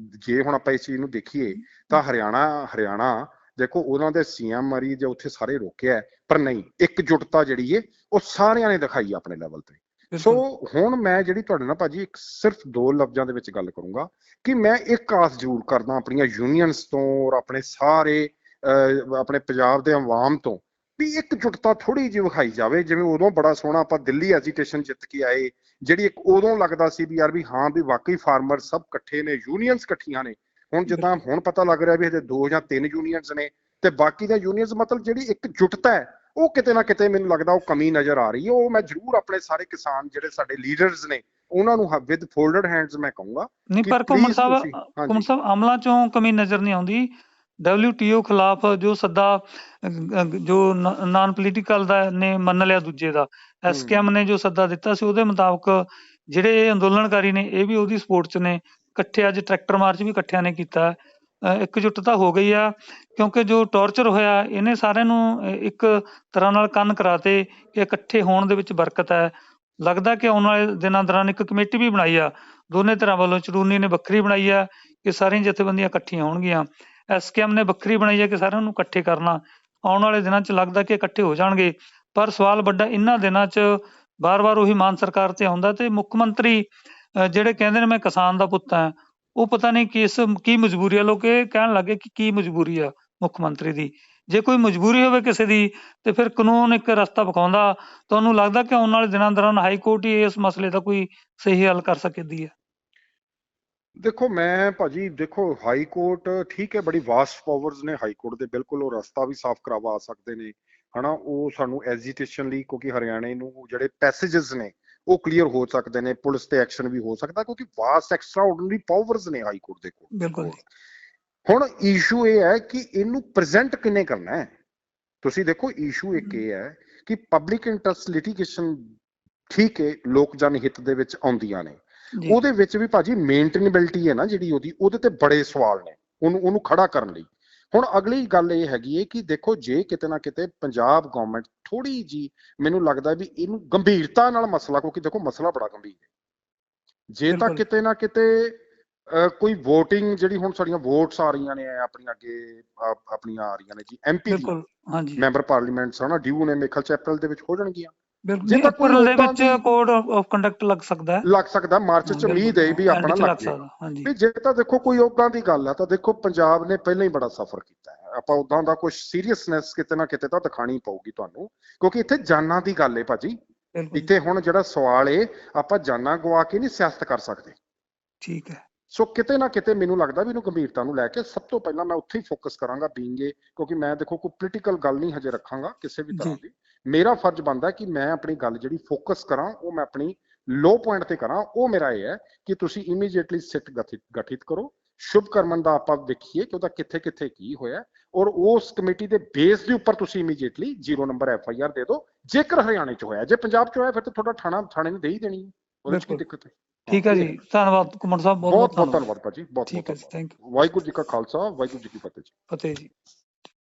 ਜੇ ਹੁਣ ਆਪਾਂ ਇਸ ਚੀਜ਼ ਨੂੰ ਦੇਖੀਏ ਤਾਂ ਹਰਿਆਣਾ ਹਰਿਆਣਾ ਦੇਖੋ ਉਹਨਾਂ ਦੇ ਸੀਐਮ ਮਰੀ ਜੇ ਉੱਥੇ ਸਾਰੇ ਰੋਕਿਆ ਪਰ ਨਹੀਂ ਇਕਜੁੱਟਤਾ ਜਿਹੜੀ ਏ ਉਹ ਸਾਰਿਆਂ ਨੇ ਦਿਖਾਈ ਆਪਣੇ ਲੈਵਲ ਤੇ। ਸੋ ਹੁਣ ਮੈਂ ਜਿਹੜੀ ਤੁਹਾਡੇ ਨਾਲ ਭਾਜੀ ਇੱਕ ਸਿਰਫ ਦੋ ਲਫ਼ਜ਼ਾਂ ਦੇ ਵਿੱਚ ਗੱਲ ਕਰੂੰਗਾ ਕਿ ਮੈਂ ਇੱਕ ਆਸ ਜ਼ਰੂਰ ਕਰਦਾ ਆਪਣੀਆਂ ਯੂਨੀਅਨਸ ਤੋਂ ਔਰ ਆਪਣੇ ਸਾਰੇ ਆਪਣੇ ਪੰਜਾਬ ਦੇ ਆਵਾਮ ਤੋਂ ਵੀ ਇਕਜੁੱਟਤਾ ਥੋੜੀ ਜਿਹੀ ਵਿਖਾਈ ਜਾਵੇ ਜਿਵੇਂ ਉਦੋਂ ਬੜਾ ਸੋਹਣਾ ਆਪਾਂ ਦਿੱਲੀ ਐਜੀਟੇਸ਼ਨ ਜਿੱਤ ਕੇ ਆਏ ਜਿਹੜੀ ਇੱਕ ਉਦੋਂ ਲੱਗਦਾ ਸੀ ਵੀ ਯਾਰ ਵੀ ਹਾਂ ਵੀ ਵਾਕਈ ਫਾਰਮਰ ਸਭ ਇਕੱਠੇ ਨੇ ਯੂਨੀਅਨਸ ਇਕੱਠੀਆਂ ਨੇ। ਹੁਣ ਜਿੱਦਾਂ ਹੁਣ ਪਤਾ ਲੱਗ ਰਿਹਾ ਵੀ ਹਜੇ ਦੋ ਜਾਂ ਤਿੰਨ ਯੂਨੀਅਨਸ ਨੇ ਤੇ ਬਾਕੀ ਦੀਆਂ ਯੂਨੀਅਨਸ ਮਤਲਬ ਜਿਹੜੀ ਇਕਜੁੱਟਤਾ ਹੈ ਉਹ ਕਿਤੇ ਨਾ ਕਿਤੇ ਮੈਨੂੰ ਲੱਗਦਾ ਉਹ ਕਮੀ ਨਜ਼ਰ ਆ ਰਹੀ ਹੈ। ਉਹ ਮੈਂ ਜ਼ਰੂਰ ਆਪਣੇ ਸਾਰੇ ਕਿਸਾਨ ਜਿਹੜੇ ਸਾਡੇ ਲੀਡਰਸ ਨੇ ਉਹਨਾਂ ਨੂੰ ਵਿਦ ਫੋਲਡਡ ਹੈਂਡਸ ਮੈਂ ਕਹੂੰਗਾ ਨਹੀਂ ਪਰ please ਸਾਹਿਬ। ਘੁੰਮਣ ਸਾਹਿਬ ਅਮਲਾਂ ਚੋਂ ਕਮੀ ਨਜ਼ਰ ਨਹੀਂ ਆਉਂਦੀ। WTO ਖਿਲਾਫ ਜੋ ਸੱਦਾ ਜੋ ਨਾਨ ਪੋਲੀਟੀਕਲ ਦਾ ਨੇ ਮੰਨ ਲਿਆ ਦੂਜੇ ਦਾ ਐਸਕੇਐਮ ਨੇ ਜੋ ਸੱਦਾ ਦਿੱਤਾ ਸੀ ਉਹਦੇ ਮੁਤਾਬਕ ਜਿਹੜੇ ਇਹ ਅੰਦੋਲਨਕਾਰੀ ਨੇ ਇਹ ਵੀ ਉਹਦੀ ਸਪੋਰਟ 'ਚ ਨੇ ਇਕੱਠੇ ਅੱਜ ਟਰੈਕਟਰ ਮਾਰਚ ਵੀ ਇਕੱਠਿਆਂ ਨੇ ਕੀਤਾ। ਇਕਜੁੱਟਤਾ ਹੋ ਗਈ ਆ ਕਿਉਂਕਿ ਜੋ ਟੌਰਚਰ ਹੋਇਆ ਇਹਨੇ ਸਾਰਿਆਂ ਨੂੰ ਇੱਕ ਤਰ੍ਹਾਂ ਨਾਲ ਕੰਨ ਕਰਾਤੇ ਕਿ ਇਕੱਠੇ ਹੋਣ ਦੇ ਵਿੱਚ ਬਰਕਤ ਹੈ। ਲੱਗਦਾ ਕਿ ਆਉਣ ਵਾਲੇ ਦਿਨਾਂ ਦੌਰਾਨ ਇੱਕ ਕਮੇਟੀ ਵੀ ਬਣਾਈ ਆ। ਦੋਨੇ ਤਰ੍ਹਾਂ ਵੱਲੋਂ ਚੜੂਨੀ ਨੇ ਵੱਖਰੀ ਬਣਾਈ ਆ ਕਿ ਸਾਰੀਆਂ ਜਥੇਬੰਦੀਆਂ ਇਕੱਠੀਆਂ ਹੋਣਗੀਆਂ। ਐਸਕੇਐਮ ਨੇ ਵੱਖਰੀ ਬਣਾਈ ਹੈ ਕਿ ਸਾਰਿਆਂ ਨੂੰ ਇਕੱਠੇ ਕਰਨਾ। ਆਉਣ ਵਾਲੇ ਦਿਨਾਂ 'ਚ ਲੱਗਦਾ ਕਿ ਇਕੱਠੇ ਹੋ ਜਾਣਗੇ। ਪਰ ਸਵਾਲ ਵੱਡਾ ਇਹਨਾਂ ਦਿਨਾਂ 'ਚ ਬਾਰ-ਬਾਰ ਉਹੀ ਮਾਨ ਸਰਕਾਰ ਤੇ ਆਉਂਦਾ ਤੇ ਮੁੱਖ ਮੰਤਰੀ ਜਿਹੜੇ ਕਹਿੰਦੇ ਨੇ ਮੈਂ ਕਿਸਾਨ ਦਾ ਪੁੱਤ ਹਾਂ, ਉਹ ਪਤਾ ਨਹੀਂ ਕਿਸ, ਕੀ ਮਜਬੂਰੀ ਆ। ਲੋਕ ਇਹ ਕਹਿਣ ਲੱਗੇ ਕਿ ਕੀ ਮਜਬੂਰੀ ਆ ਮੁੱਖ ਮੰਤਰੀ ਦੀ। ਜੇ ਕੋਈ ਮਜਬੂਰੀ ਹੋਵੇ ਕਿਸੇ ਦੀ ਤੇ ਫਿਰ ਕਾਨੂੰਨ ਇੱਕ ਰਸਤਾ ਵਿਖਾਉਂਦਾ। ਤੁਹਾਨੂੰ ਲੱਗਦਾ ਕਿ ਆਉਣ ਵਾਲੇ ਦਿਨਾਂ ਦੌਰਾਨ ਹਾਈ ਕੋਰਟ ਹੀ ਇਸ ਮਸਲੇ ਦਾ ਕੋਈ ਸਹੀ ਹੱਲ ਕਰ ਸਕਦੀ ਹੈ? ਦੇਖੋ ਮੈਂ ਭਾਜੀ ਦੇਖੋ ਹਾਈ ਕੋਰਟ ਠੀਕ ਹੈ ਬੜੀ ਵਾਸਟ ਪਾਵਰਸ ਨੇ ਹਾਈ ਕੋਰਟ ਦੇ ਬਿਲਕੁਲ ਉਹ ਰਸਤਾ ਵੀ ਸਾਫ਼ ਕਰਵਾ ਸਕਦੇ ਨੇ ਹਨਾ ਉਹ ਸਾਨੂੰ ਐਜੀਟੇਸ਼ਨ ਲਈ ਕਿਉਂਕਿ ਹਰਿਆਣੇ ਨੂੰ ਜਿਹੜੇ ਪੈਸੇजेस ਨੇ ਉਹ ਕਲੀਅਰ ਹੋ ਸਕਦੇ ਨੇ ਪੁਲਿਸ ਤੇ ਐਕਸ਼ਨ ਵੀ ਹੋ ਸਕਦਾ ਕਿਉਂਕਿ ਵਾਸਟ ਐਕਸਟਰਾ ਆਰਡੀਨਰੀ ਪਾਵਰਸ ਨੇ ਹਾਈ ਕੋਰਟ ਦੇ ਕੋਲ ਬਿਲਕੁਲ ਹੁਣ ਇਸ਼ੂ ਇਹ ਹੈ ਕਿ ਇਹਨੂੰ ਪ੍ਰੈਜ਼ੈਂਟ ਕਿੰਨੇ ਕਰਨਾ ਹੈ? ਤੁਸੀਂ ਦੇਖੋ ਇਸ਼ੂ ਇੱਕ ਇਹ ਹੈ ਕਿ ਪਬਲਿਕ ਇੰਟਰਸਟ ਲਿਟੀਗੇਸ਼ਨ ਠੀਕ ਹੈ ਲੋਕ ਜਨ ਹਿੱਤ ਦੇ ਵਿੱਚ ਆਉਂਦੀਆਂ ਨੇ। ਉਹਦੇ ਵਿੱਚ ਵੀ ਭਾਜੀ ਮੇਨਟੇਨੇਬਿਲਟੀ ਹੈ ਨਾ ਜਿਹੜੀ ਉਹਦੀ ਉਹਦੇ ਤੇ ਬੜੇ ਸਵਾਲ ਨੇ ਉਹਨੂੰ ਉਹਨੂੰ ਖੜਾ ਕਰਨ ਲਈ। ਹੁਣ ਅਗਲੀ ਗੱਲ ਇਹ ਹੈਗੀ ਹੈ ਕਿ ਦੇਖੋ ਜੇ ਕਿਤੇ ਨਾ ਕਿਤੇ ਪੰਜਾਬ ਗਵਰਨਮੈਂਟ ਥੋੜੀ ਜੀ ਮੈਨੂੰ ਲੱਗਦਾ ਵੀ ਇਹਨੂੰ ਗੰਭੀਰਤਾ ਨਾਲ ਮਸਲਾ ਕਿਉਂਕਿ ਦੇਖੋ ਮਸਲਾ ਬੜਾ ਗੰਭੀਰ ਹੈ। ਜੇ ਤਾਂ। ਕਿਤੇ ਨਾ ਕਿਤੇ ਕੋਈ VOTING ਜਿਹੜੀ ਹੁਣ ਸਾਡੀਆਂ ਵੋਟਸ ਆ ਰਹੀਆਂ ਨੇ ਆਪਣੀਆਂ ਅੱਗੇ ਆਪਣੀਆਂ ਆ ਰਹੀਆਂ ਨੇ ਜੀ ਐਮਪੀ ਬਿਲਕੁਲ ਹਾਂਜੀ। ਮੈਂਬਰ ਪਾਰਲੀਮੈਂਟਸ ਹਨਾ ਡਿਊ ਨੇ ਮੇਖਲ ਚੈਪਲ ਦੇ ਵਿੱਚ ਹੋ ਜਾਣਗੀਆਂ। ਬਿਲਕੁਲ ਦੇ ਵਿੱਚ ਕੋਡ ਆਫ ਕੰਡਕਟ ਲੱਗ ਸਕਦਾ ਹੈ। ਲੱਗ ਸਕਦਾ ਮਾਰਚ ਚ ਉਮੀਦ ਹੈ ਵੀ ਆਪਣਾ ਲੱਗ ਸਕਦਾ ਵੀ ਜੇ ਤਾਂ ਦੇਖੋ ਕੋਈ ਉਦਾਂ ਦੀ ਗੱਲ ਆ ਤਾਂ ਦੇਖੋ ਪੰਜਾਬ ਨੇ ਪਹਿਲਾਂ ਹੀ ਬੜਾ ਸਫਰ ਕੀਤਾ ਹੈ। ਆਪਾਂ ਉਦਾਂ ਦਾ ਕੁਝ ਸੀਰੀਅਸਨੈਸ ਕਿਤੇ ਨਾ ਕਿਤੇ ਤਾਂ ਦਿਖਾਣੀ ਪਊਗੀ ਤੁਹਾਨੂੰ ਕਿਉਂਕਿ ਇੱਥੇ ਜਾਨਾਂ ਦੀ ਗੱਲ ਏ ਭਾਜੀ। ਇੱਥੇ ਹੁਣ ਜਿਹੜਾ ਸਵਾਲ ਏ ਆਪਾਂ ਜਾਨਾਂ ਗਵਾ ਕੇ ਨਹੀਂ ਸਿਆਸਤ ਕਰ ਸਕਦੇ। ਠੀਕ ਹੈ। ਸੋ ਕਿਤੇ ਨਾ ਕਿਤੇ ਮੈਨੂੰ ਲੱਗਦਾ ਵੀ ਇਹਨੂੰ ਗੰਭੀਰਤਾ ਨੂੰ ਲੈ ਕੇ ਸਭ ਤੋਂ ਪਹਿਲਾਂ ਮੈਂ ਉੱਥੇ ਹੀ ਫੋਕਸ ਕਰਾਂਗਾ ਬੀਂਗੇ ਕਿਉਂਕਿ ਮੈਂ ਦੇਖੋ ਕੋਈ ਪੋਲੀਟੀਕਲ ਗੱਲ ਨਹੀਂ ਹਜੇ ਰੱਖਾਂਗਾ ਕਿਸੇ ਵੀ ਤਰ੍ਹਾਂ। ਦੀ। ਮੇਰਾ ਫਰਜ਼ ਬਣਦਾ ਕਿ ਮੈਂ ਆਪਣੀ ਗੱਲ ਜਿਹੜੀ ਫੋਕਸ ਕਰਾਂ ਉਹ ਮੈਂ ਆਪਣੀ ਲੋ ਪੁਆਇੰਟ ਤੇ ਕਰਾਂ ਉਹ ਮੇਰਾ ਇਹ ਹੈ ਕਿ ਤੁਸੀਂ ਇਮੀਡੀਏਟਲੀ ਸਿੱਟ ਗਠਿਤ ਕਰੋ। ਸ਼ੁਭ ਕਰਮਨ ਦਾ ਆਪਾਂ ਦੇਖੀਏ ਕਿ ਉਹਦਾ ਕਿੱਥੇ ਕਿੱਥੇ ਕੀ ਹੋਇਆ ਔਰ ਉਸ ਕਮੇਟੀ ਦੇ ਬੇਸ ਦੇ ਉੱਪਰ ਤੁਸੀਂ immediately zero number F I R ਦੇ ਦਿਓ। ਜੇਕਰ ਹਰਿਆਣੇ ਚ ਹੋਇਆ ਜੇ ਪੰਜਾਬ ਚ ਹੋਇਆ ਫਿਰ ਤਾਂ ਤੁਹਾਡਾ ਥਾਣਾ ਥਾਣੇ ਨੇ ਦੇ ਹੀ ਦੇਣੀ ਹੈ। ਉਹਦੇ ਚ ਕੀ। ਦਿੱਕਤ ਹੈ? ਠੀਕ ਹੈ ਜੀ। ਧੰਨਵਾਦ ਕੁਮਾਰ ਸਾਹਿਬ ਬਹੁਤ ਬਹੁਤ ਧੰਨਵਾਦ। ਭਾਜੀ ਬਹੁਤ ਠੀਕ ਹੈ ਬਹੁਤ ਜੀ ਥੈਂਕ ਯੂ ਵਾਹਿਗੁਰੂ ਜੀ ਕਾ ਖਾਲਸਾ ਵਾਹਿਗੁਰੂ ਜੀ ਕੀ ਫਤਿਹ ਜੀ। ਫਤਿਹ ਜੀ।